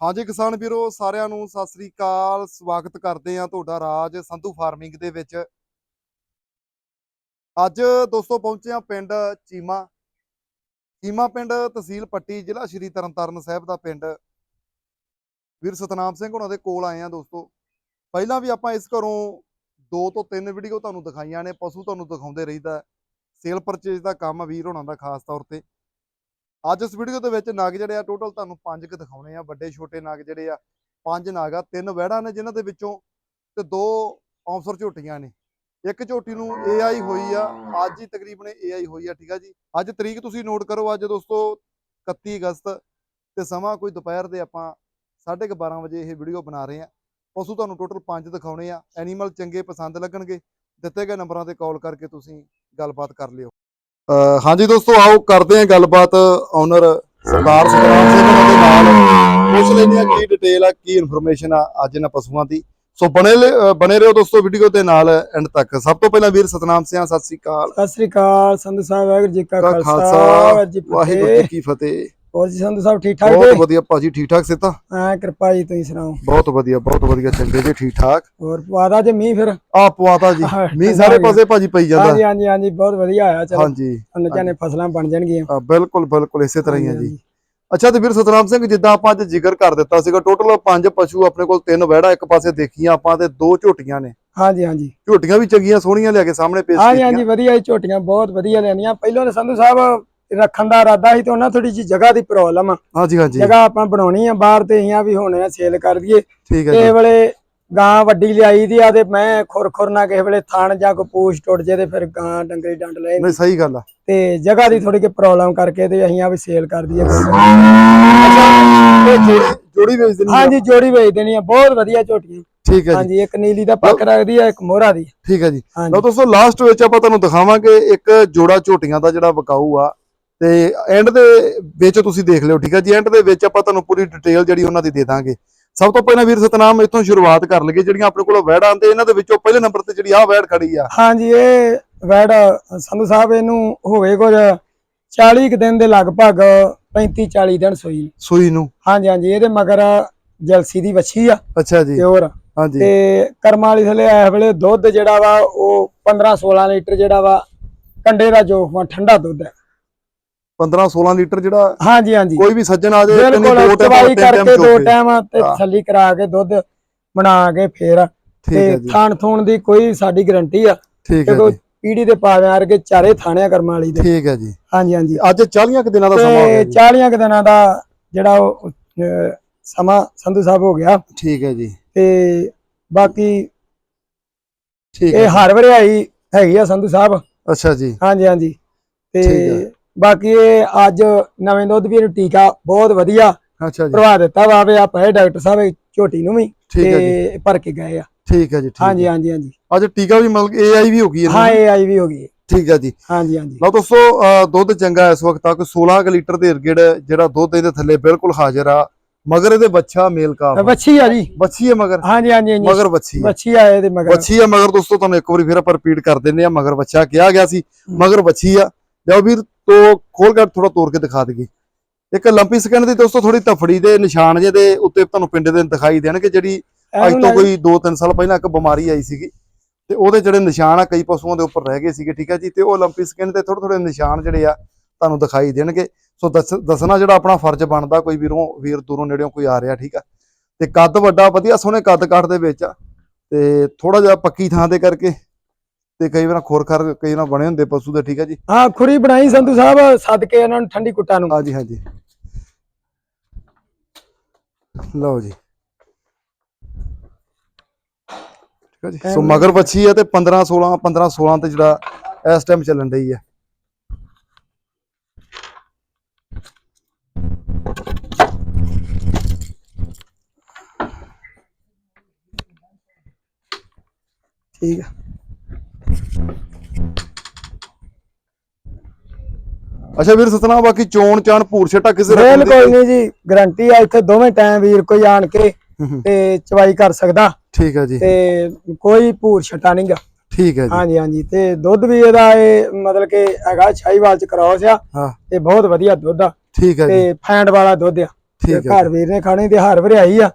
ਹਾਂਜੀ ਕਿਸਾਨ ਵੀਰੋ, ਸਾਰਿਆਂ ਨੂੰ ਸਤਿ ਸ੍ਰੀ ਅਕਾਲ। ਸਵਾਗਤ ਕਰਦੇ ਆ ਤੁਹਾਡਾ ਰਾਜ ਸੰਧੂ ਫਾਰਮਿੰਗ ਦੇ ਵਿੱਚ। ਅੱਜ ਦੋਸਤੋ ਪਹੁੰਚੇ ਆ ਪਿੰਡ ਚੀਮਾ। ਚੀਮਾ ਪਿੰਡ ਤਹਿਸੀਲ ਪੱਟੀ, ਜ਼ਿਲ੍ਹਾ ਸ਼੍ਰੀ ਤਰਨਤਾਰਨ ਸਾਹਿਬ ਦਾ ਪਿੰਡ। ਵੀਰ ਸਤਨਾਮ ਸਿੰਘ ਉਹਨਾਂ ਦੇ ਕੋਲ ਆਏ ਆ ਦੋਸਤੋ। ਪਹਿਲਾਂ ਵੀ ਆਪਾਂ ਇਸ ਘਰੋਂ ਦੋ ਤੋਂ ਤਿੰਨ ਵੀਡੀਓ ਤੁਹਾਨੂੰ ਦਿਖਾਈਆਂ ਨੇ, ਪਸ਼ੂ ਤੁਹਾਨੂੰ ਦਿਖਾਉਂਦੇ ਰਹੀਦਾ। ਸੇਲ ਪਰਚੇਜ ਦਾ ਕੰਮ ਵੀਰ ਹੋਣਾ ਦਾ ਖਾਸ ਤੌਰ ਤੇ। ਅੱਜ ਇਸ ਵੀਡੀਓ ਦੇ ਵਿੱਚ ਨਾਗ ਜਿਹੜੇ ਆ ਟੋਟਲ ਤੁਹਾਨੂੰ ਪੰਜ ਕੁ ਦਿਖਾਉਣੇ ਆ, ਵੱਡੇ ਛੋਟੇ ਨਾਗ ਜਿਹੜੇ ਆ, ਪੰਜ ਨਾਗ ਆ, ਤਿੰਨ ਵਹਿੜਾਂ ਨੇ ਜਿਨ੍ਹਾਂ ਦੇ ਵਿੱਚੋਂ ਤੇ ਦੋ ਔਂਸਰ ਝੋਟੀਆਂ ਨੇ। ਇੱਕ ਝੋਟੀ ਨੂੰ AI ਹੋਈ ਆ, ਅੱਜ ਹੀ ਤਕਰੀਬਨ AI ਹੋਈ ਆ, ਠੀਕ ਆ ਜੀ। ਅੱਜ ਤਰੀਕ ਤੁਸੀਂ ਨੋਟ ਕਰੋ, ਅੱਜ ਦੋਸਤੋ 31 ਅਗਸਤ ਤੇ ਸਮਾਂ ਕੋਈ ਦੁਪਹਿਰ ਦੇ ਆਪਾਂ 12:30 ਵਜੇ ਇਹ ਵੀਡੀਓ ਬਣਾ ਰਹੇ ਆ। ਪਸ਼ੂ ਤੁਹਾਨੂੰ ਟੋਟਲ ਪੰਜ ਦਿਖਾਉਣੇ ਆ। ਐਨੀਮਲ ਚੰਗੇ ਪਸੰਦ ਲੱਗਣਗੇ। ਦਿੱਤੇ ਗਏ ਨੰਬਰਾਂ ਤੇ ਕਾਲ ਕਰਕੇ ਤੁਸੀਂ ਗੱਲਬਾਤ ਕਰ ਲਿਓ। ਹਾਂਜੀ ਦੋਸਤੋ ਆਓ ਕਰਦੇ ਹਾਂ ਗੱਲਬਾਤ ਓਨਰ ਸਰਦਾਰ ਸਤਨਾਮ ਸਿੰਘ ਉਹਨਾਂ ਦੇ ਨਾਲ। ਪੁੱਛ ਲੈਂਦੇ ਆ ਕੀ ਡਿਟੇਲ ਆ ਕੀ ਇਨਫੋਰਮੇਸ਼ਨ ਆ ਅੱਜ ਇਹਨਾਂ ਪਸ਼ੂਆਂ ਦੀ। ਸੋ ਬਣੇ ਬਣੇ ਰਹੋ ਦੋਸਤੋ ਵੀਡੀਓ ਦੇ ਨਾਲ ਐਂਡ ਤੱਕ। ਸਭ ਤੋਂ ਪਹਿਲਾਂ ਵੀਰ ਸਤਨਾਮ ਸਿੰਘ ਸਤਿ ਸ੍ਰੀ ਅਕਾਲ। ਸਤਿ ਸ੍ਰੀ ਅਕਾਲ ਸੰਧੂ ਸਾਹਿਬ ਵਾਹਿਗੁਰੂ ਜੀ ਕਾ ਖਾਲਸਾ ਵਾਹਿਗੁਰੂ ਜੀ ਕੀ ਫਤਿਹ। ਹੋਰ ਜੀ ਸੰਧੂ ਸਾਹਿਬ ਠੀਕ ਠਾਕ ਬਹੁਤ ਜੀ ਵਧੀਆ ਭਾਜੀ ਠੀਕ ਠਾਕ ਸਿੱਤਾ ਹਾਂ ਕਿਰਪਾ ਜੀ ਤੁਸੀਂ ਸੁਣਾਓ? ਬਹੁਤ ਵਧੀਆ ਬਹੁਤ ਵਧੀਆ ਚੰਗੇ ਜੀ ਠੀਕ ਠਾਕ ਹੋਰ ਪਵਾਦਾ ਜੇ ਮੀਂਹ ਫਿਰ? ਆ ਪਵਾਤਾ ਜੀ। ਮੀਂਹ ਸਾਰੇ। ਪਾਸੇ ਭਾਜੀ ਪਈ ਜਾਂਦਾ। ਹਾਂਜੀ ਹਾਂਜੀ ਹਾਂਜੀ ਬਹੁਤ ਵਧੀਆ ਆਇਆ ਚਲੋ। ਹਾਂਜੀ। ਅੰਨ ਚਾਨੇ ਫਸਲਾਂ ਬਣ ਜਾਣਗੀਆਂ। ਬਿਲਕੁਲ ਬਿਲਕੁਲ ਇਸੇ ਤਰ੍ਹਾਂ ਹੀ ਆ ਹਾਂਜੀ, ਜੀ ਅੱਛਾ ਤੇ ਵੀਰ ਸਤਨਾਮ ਸਿੰਘ ਜਿੱਦਾਂ ਆਪਾਂ ਅੱਜ ਜ਼ਿਕਰ ਕਰ ਦਿੱਤਾ ਸੀਗਾ ਟੋਟਲ ਪੰਜ ਪਸ਼ੂ ਆਪਣੇ ਕੋਲ ਤਿੰਨ ਵਹਿੜਾ ਇੱਕ ਪਾਸੇ ਦੇਖੀਆਂ ਆਪਾਂ ਤੇ ਦੋ ਝੋਟੀਆਂ ਨੇ। ਹਾਂਜੀ ਹਾਂਜੀ। ਝੋਟੀਆਂ ਵੀ ਚੰਗੀਆਂ ਸੋਹਣੀਆਂ ਲਿਆ ਕੇ ਸਾਹਮਣੇ ਪੇਸ਼ ਹਾਂਜੀ ਕੀਤੀਆਂ। ਹਾਂਜੀ ਵਧੀਆ ਜੀ ਝੋਟੀਆਂ ਬਹੁਤ ਵਧੀਆ ਲੈਣੀਆਂ। ਪਹਿਲਾਂ ਤਾਂ ਸੰਧੂ ਸਾਹਿਬ ਰੱਖਣ ਦਾ ਇਰਾਦਾ ਸੀ ਤੇ ਉਹਨਾਂ ਥੋੜੀ ਜਿਹੀ ਜਗ੍ਹਾ ਦੀ ਪ੍ਰੋਬਲਮ ਆ। ਹਾਂਜੀ ਹਾਂਜੀ। ਜਗ੍ਹਾ ਆਪਾਂ ਬਣਾਉਣੀ ਆ ਬਾਹਰ ਤੇ ਇਆਂ ਵੀ ਹੋਣੇ ਆ ਸੇਲ ਕਰ ਦਈਏ। ਠੀਕ ਹੈ ਜੀ। ਵੇਲੇ ਗਾਂ ਵੱਡੀ ਲਿਆਈ ਦੀ ਆ ਤੇ ਮੈਂ ਖੁਰ ਖੁਰ ਨਾ ਕਿਸੇ ਵੇਲੇ ਥਣ ਜਾਂ ਕੋ ਪੂਛ ਟੁੱਟ ਜੇ ਤੇ ਫਿਰ ਗਾਂ ਡੰਗਰੀ ਡੰਡ ਲੈ ਨਹੀਂ ਸਹੀ ਗੱਲ ਆ। ਤੇ ਜਗ੍ਹਾ ਦੀ ਥੋੜੀ ਕਿ ਪ੍ਰੋਬਲਮ ਕਰਕੇ ਤੇ ਅਸੀਂ ਆ ਵੀ ਸੇਲ ਕਰ ਦਈਏ। ਇਹ ਜੋੜੀ ਵੇਚ ਦੇਣੀ? ਹਾਂਜੀ ਜੋੜੀ ਵੇਚ ਦੇਣੀ ਆ। ਬਹੁਤ ਵਧੀਆ ਝੋਟੀਆਂ। ਠੀਕ ਹੈ ਜੀ। ਹਾਂਜੀ ਇੱਕ ਨੀਲੀ ਦਾ ਪੱਕ ਰੱਖਦੀ ਆ ਇੱਕ ਮੋਹਰਾ ਦੀ। ਠੀਕ ਹੈ ਜੀ। ਲਓ ਦੋਸਤੋ ਲਾਸਟ ਵਿੱਚ ਆਪਾਂ ਤੁਹਾਨੂੰ ਦਿਖਾਵਾਂਗੇ ਇੱਕ ਜੋੜਾ ਝੋਟੀਆਂ ਦਾ ਜਿਹੜਾ ਵਿਕਾਊ ਆ। ਤੇ ਐਂਡ ਦੇ ਵਿੱਚ ਤੁਸੀਂ ਦੇਖ ਲਿਓ ਠੀਕ ਹੈ ਜੀ? ਐਂਡ ਦੇ ਵਿੱਚ ਆਪਾਂ ਤੁਹਾਨੂੰ ਪੂਰੀ ਡਿਟੇਲ ਜਿਹੜੀ ਉਹਨਾਂ ਦੀ ਦੇ ਦਾਂਗੇ। ਸਭ ਤੋਂ ਪਹਿਲਾਂ ਵੀਰ ਸਤਨਾਮ ਇੱਥੋਂ ਸ਼ੁਰੂਆਤ ਕਰ ਲਈਏ ਜਿਹੜੀਆਂ ਆਪਣੇ ਕੋਲ ਵੈੜਾਂ ਆਂਦੇ ਇਹਨਾਂ ਦੇ ਵਿੱਚੋਂ ਪਹਿਲੇ ਨੰਬਰ ਤੇ ਜਿਹੜੀ ਆਹ ਵੈੜ ਖੜੀ ਆ। ਹਾਂਜੀ ਇਹ ਵੈੜ ਸੰਧੂ ਸਾਹਿਬ ਇਹਨੂੰ ਹੋਵੇ ਕੁਝ 40 ਕੁ ਦਿਨ ਦੇ ਲਗਭਗ 35 40 ਦਿਨ ਸੋਈ। ਨੂੰ। ਸੂਈ ਨੂੰ। ਹਾਂਜੀ ਹਾਂਜੀ ਇਹਦੇ ਮਗਰ ਜਲਸੀ ਦੀ ਵੱਛੀ ਆ ਅੱਛਾ ਜੀ। ਪਿਓਰ। ਹਾਂਜੀ। ਤੇ ਕਰਮਾਂ ਵਾਲੀ ਥਲੇ ਇਸ ਵੇਲੇ ਦੁੱਧ ਜਿਹੜਾ ਵਾ ਉਹ 15 16 ਲੀਟਰ ਜਿਹੜਾ ਵਾ ਕੰਡੇ ਦਾ ਜੋ ਵਾ ਠੰਡਾ ਦੁੱਧ ਹੈ। 15 16 ਲੀਟਰ ਜਿਹੜਾ ਹਾਂਜੀ ਹਾਂਜੀ। ਕੋਈ ਵੀ ਸੱਜਣ ਆ ਜਾਏ ਬਿਲਕੁਲ ਦੋ ਟਾਈਮ ਚਵਾਈ ਕਰਕੇ ਦੋ ਟਾਈਮ ਤੇ। ਤਸੱਲੀ ਕਰਾ ਕੇ ਦੁੱਧ ਬਣਾ ਕੇ ਫੇਰ ਤੇ ਥਾਣ ਥੂਣ ਦੀ ਕੋਈ ਸਾਡੀ ਗਰੰਟੀ ਆ। ਠੀਕ ਹੈ ਜੀ। ਪੀੜੀ ਦੇ ਪਾਵੇਂ ਵਰਗੇ ਚਾਰੇ ਥਾਣਿਆਂ ਕਰਮਾਂ ਵਾਲੀ ਦੇ। ਠੀਕ ਹੈ ਜੀ। ਹਾਂਜੀ ਹਾਂਜੀ। ਅੱਜ 40 ਕੁ ਦਿਨਾਂ ਦਾ ਸਮਾਂ ਹੋ ਗਿਆ ਤੇ ਜੀ। 40 ਕੁ ਦਿਨਾਂ ਦਾ ਜਿਹੜਾ ਉਹ ਸਮਾਂ ਸੰਧੂ ਸਾਹਿਬ ਹੋ ਗਿਆ। ਠੀਕ ਹੈ ਜੀ। ਤੇ ਬਾਕੀ ਠੀਕ ਇਹ ਹੈ ਹਰ ਵਰਿਆਈ ਹੈਗੀ ਆ ਸੰਧੂ ਸਾਹਿਬ। ਅੱਛਾ ਜੀ। ਹਾਂਜੀ ਹਾਂਜੀ। ਠੀਕ ਤੇ। ਬਾਕੀ ਇਹ ਅੱਜ ਨਵੇਂ ਦੁੱਧ ਵੀ ਇਹਨੂੰ ਟੀਕਾ ਬਹੁਤ ਵਧੀਆ ਅੱਛਾ ਜੀ। ਭਰਵਾ ਦਿੱਤਾ ਵਾ ਵੇ ਆਪਾਂ ਇਹ ਡਾਕਟਰ ਸਾਹਿਬ ਝੋਟੀ ਨੂੰ ਵੀ ਹੈ ਤੇ ਭਰ ਕੇ ਗਏ ਆ। ਠੀਕ ਹੈ ਜੀ ਠੀਕ ਹਾਂਜੀ ਹੈ। ਹਾਂਜੀ ਹਾਂਜੀ। ਅੱਜ ਟੀਕਾ ਵੀ ਮਤਲਬ ਏਆਈ ਵੀ ਹੋ ਗਈ ਹਾਂ ਇਹਨੂੰ ਇਹ ਆਈ ਵੀ ਹੋ ਗਈ ਹੈ। ਠੀਕ ਹੈ ਜੀ। ਹਾਂਜੀ ਹਾਂਜੀ। ਲਓ ਦੋਸਤੋ ਦੁੱਧ ਚੰਗਾ ਇਸ ਵਕਤ ਤੱਕ 16 ਕੁ ਲੀਟਰ ਦੇ ਇਰਗਿੜ ਜਿਹੜਾ ਦੁੱਧ ਇਹਦੇ ਥੱਲੇ ਬਿਲਕੁਲ ਹਾਜ਼ਰ ਆ ਮਗਰ ਇਹਦੇ ਬੱਚਾ ਮੇਲ ਕਾ ਬੱਚੀ ਆ ਜੀ। ਬੱਚੀ ਹੈ ਮਗਰ? ਹਾਂਜੀ ਹਾਂਜੀ ਹਾਂਜੀ। ਮਗਰ ਬੱਚੀ ਹੈ ਬੱਚੀ ਆ ਇਹਦੇ ਮਗਰ। ਬੱਚੀ ਹੈ ਮਗਰ ਦੋਸਤੋ ਤੁਹਾਨੂੰ ਇੱਕ ਵਾਰੀ ਫਿਰ ਆਪਾਂ ਰਿਪੀਟ ਕਰ ਦਿੰਦੇ ਆ ਮਗਰ ਬੱਚਾ ਕਿਹਾ ਗਿਆ ਸੀ ਮਗਰ ਬੱਚੀ ਆ। ਲਓ ਵੀਰ ਤੋ ਖੋਲ ਕੇ ਥੋੜਾ ਤੋੜ ਕੇ ਦਿਖਾ ਦਈਏ। ਇੱਕ ਲੰਪੀ ਸਕਨ ਦੀ ਦੋਸਤੋ ਥੋੜੀ ਤਫੜੀ ਦੇ ਨਿਸ਼ਾਨ ਜਿਹੇ ਦੇ ਉੱਤੇ ਤੁਹਾਨੂੰ ਪਿੰਡ ਦੇ ਦਿਖਾਈ ਦੇਣਗੇ ਜਿਹੜੀ ਅੱਜ ਤੋਂ ਕੋਈ 2-3 ਸਾਲ ਪਹਿਲਾਂ ਇੱਕ ਬਿਮਾਰੀ ਆਈ ਸੀਗੀ। ਤੇ ਉਹਦੇ ਜਿਹੜੇ ਨਿਸ਼ਾਨ ਆ ਕਈ ਪਸ਼ੂਆਂ ਦੇ ਉੱਪਰ ਰਹਿ ਗਏ ਸੀਗੇ ਠੀਕ ਹੈ ਜੀ? ਤੇ ਉਹ ਲੰਪੀ ਸਕਨ ਤੇ ਥੋੜੇ ਥੋੜੇ ਨਿਸ਼ਾਨ ਜਿਹੜੇ ਆ ਤੁਹਾਨੂੰ ਦਿਖਾਈ ਦੇਣਗੇ। ਸੋ ਦੱਸਣਾ ਜਿਹੜਾ ਆਪਣਾ ਫਰਜ਼ ਬਣਦਾ ਕੋਈ ਵੀਰੋਂ ਵੀਰ ਦੂਰੋਂ ਨੇੜਿਓਂ ਕੋਈ ਆ ਰਿਹਾ ਠੀਕ ਆ? ਤੇ ਕੱਦ ਵੱਡਾ ਵਧੀਆ ਸੋਹਣੇ ਕੱਦ ਕਾਠ ਦੇ ਵਿੱਚ ਆ। ਤੇ ਥੋੜਾ ਜਿਹਾ ਪੱਕੀ ਥਾਂ ਦੇ ਕਰਕੇ ਤੇ ਕਈ ਵਾਰ ਖੋਰਖਰ ਕਈ ਵਾਰ ਬਣੇ ਹੁੰਦੇ ਪਸ਼ੂ ਦੇ ਠੀਕ ਹੈ ਜੀ? ਹਾਂ ਖੁਰੀ ਬਣਾਈ ਸੰਧੂ ਸਾਹਿਬ ਸੱਦ ਕੇ ਇਹਨਾਂ ਨੂੰ ਠੰਡੀ ਕੁੱਟਾਂ ਨੂੰ। ਹਾਂਜੀ ਹਾਂਜੀ। ਲਓ ਜੀ। ਠੀਕ ਹੈ ਜੀ। ਸੋ ਮਗਰ ਬੱਚੀ ਆ ਤੇ 15 16 15 16 ਤੇ ਜਿਹੜਾ ਇਸ ਟਾਈਮ ਚੱਲਣ ਡਈ ਆ ਠੀਕ ਆ ਅੱਛਾ ਵੀਰ ਸਤਨਾਮ ਬਾਕੀ ਚੋਣ ਚਾਣ ਭੂਰ ਛਟਾ ਕਿਸੇ ਰਕਮ ਦੀ ਬਿਲਕੁਲ ਨਹੀਂ ਜੀ ਗਰੰਟੀ ਆ ਇੱਥੇ ਦੋਵੇਂ ਟਾਈਮ ਵੀਰ ਕੋਈ ਆਣ ਕੇ ਤੇ ਚਵਾਈ ਕਰ ਸਕਦਾ। ਠੀਕ ਹੈ ਜੀ। ਤੇ ਕੋਈ ਭੂਰ ਛਟਾ ਨਹੀਂਗਾ ਠੀਕ ਹੈ ਜੀ। ਹਾਂਜੀ ਹਾਂਜੀ ਤੇ ਦੁੱਧ ਵੀ ਇਹਦਾ ਇਹ ਮਤਲਬ ਕਿ ਹੈਗਾ ਸ਼ਾਹੀਵਾਲ ਚ ਕ੍ਰਾਸ ਆ। ਤੇ ਬਹੁਤ ਵਧੀਆ ਦੁੱਧ ਆ। ਠੀਕ ਹੈ ਜੀ। ਤੇ ਫੈਂਡ ਵਾਲਾ ਦੁੱਧ ਆ। ਠੀਕ ਹੈ ਘਰ ਵੀਰ ਨੇ ਖਾਣੀ ਤੇ ਹਾਰ ਭਰਿਆਈ ਆ।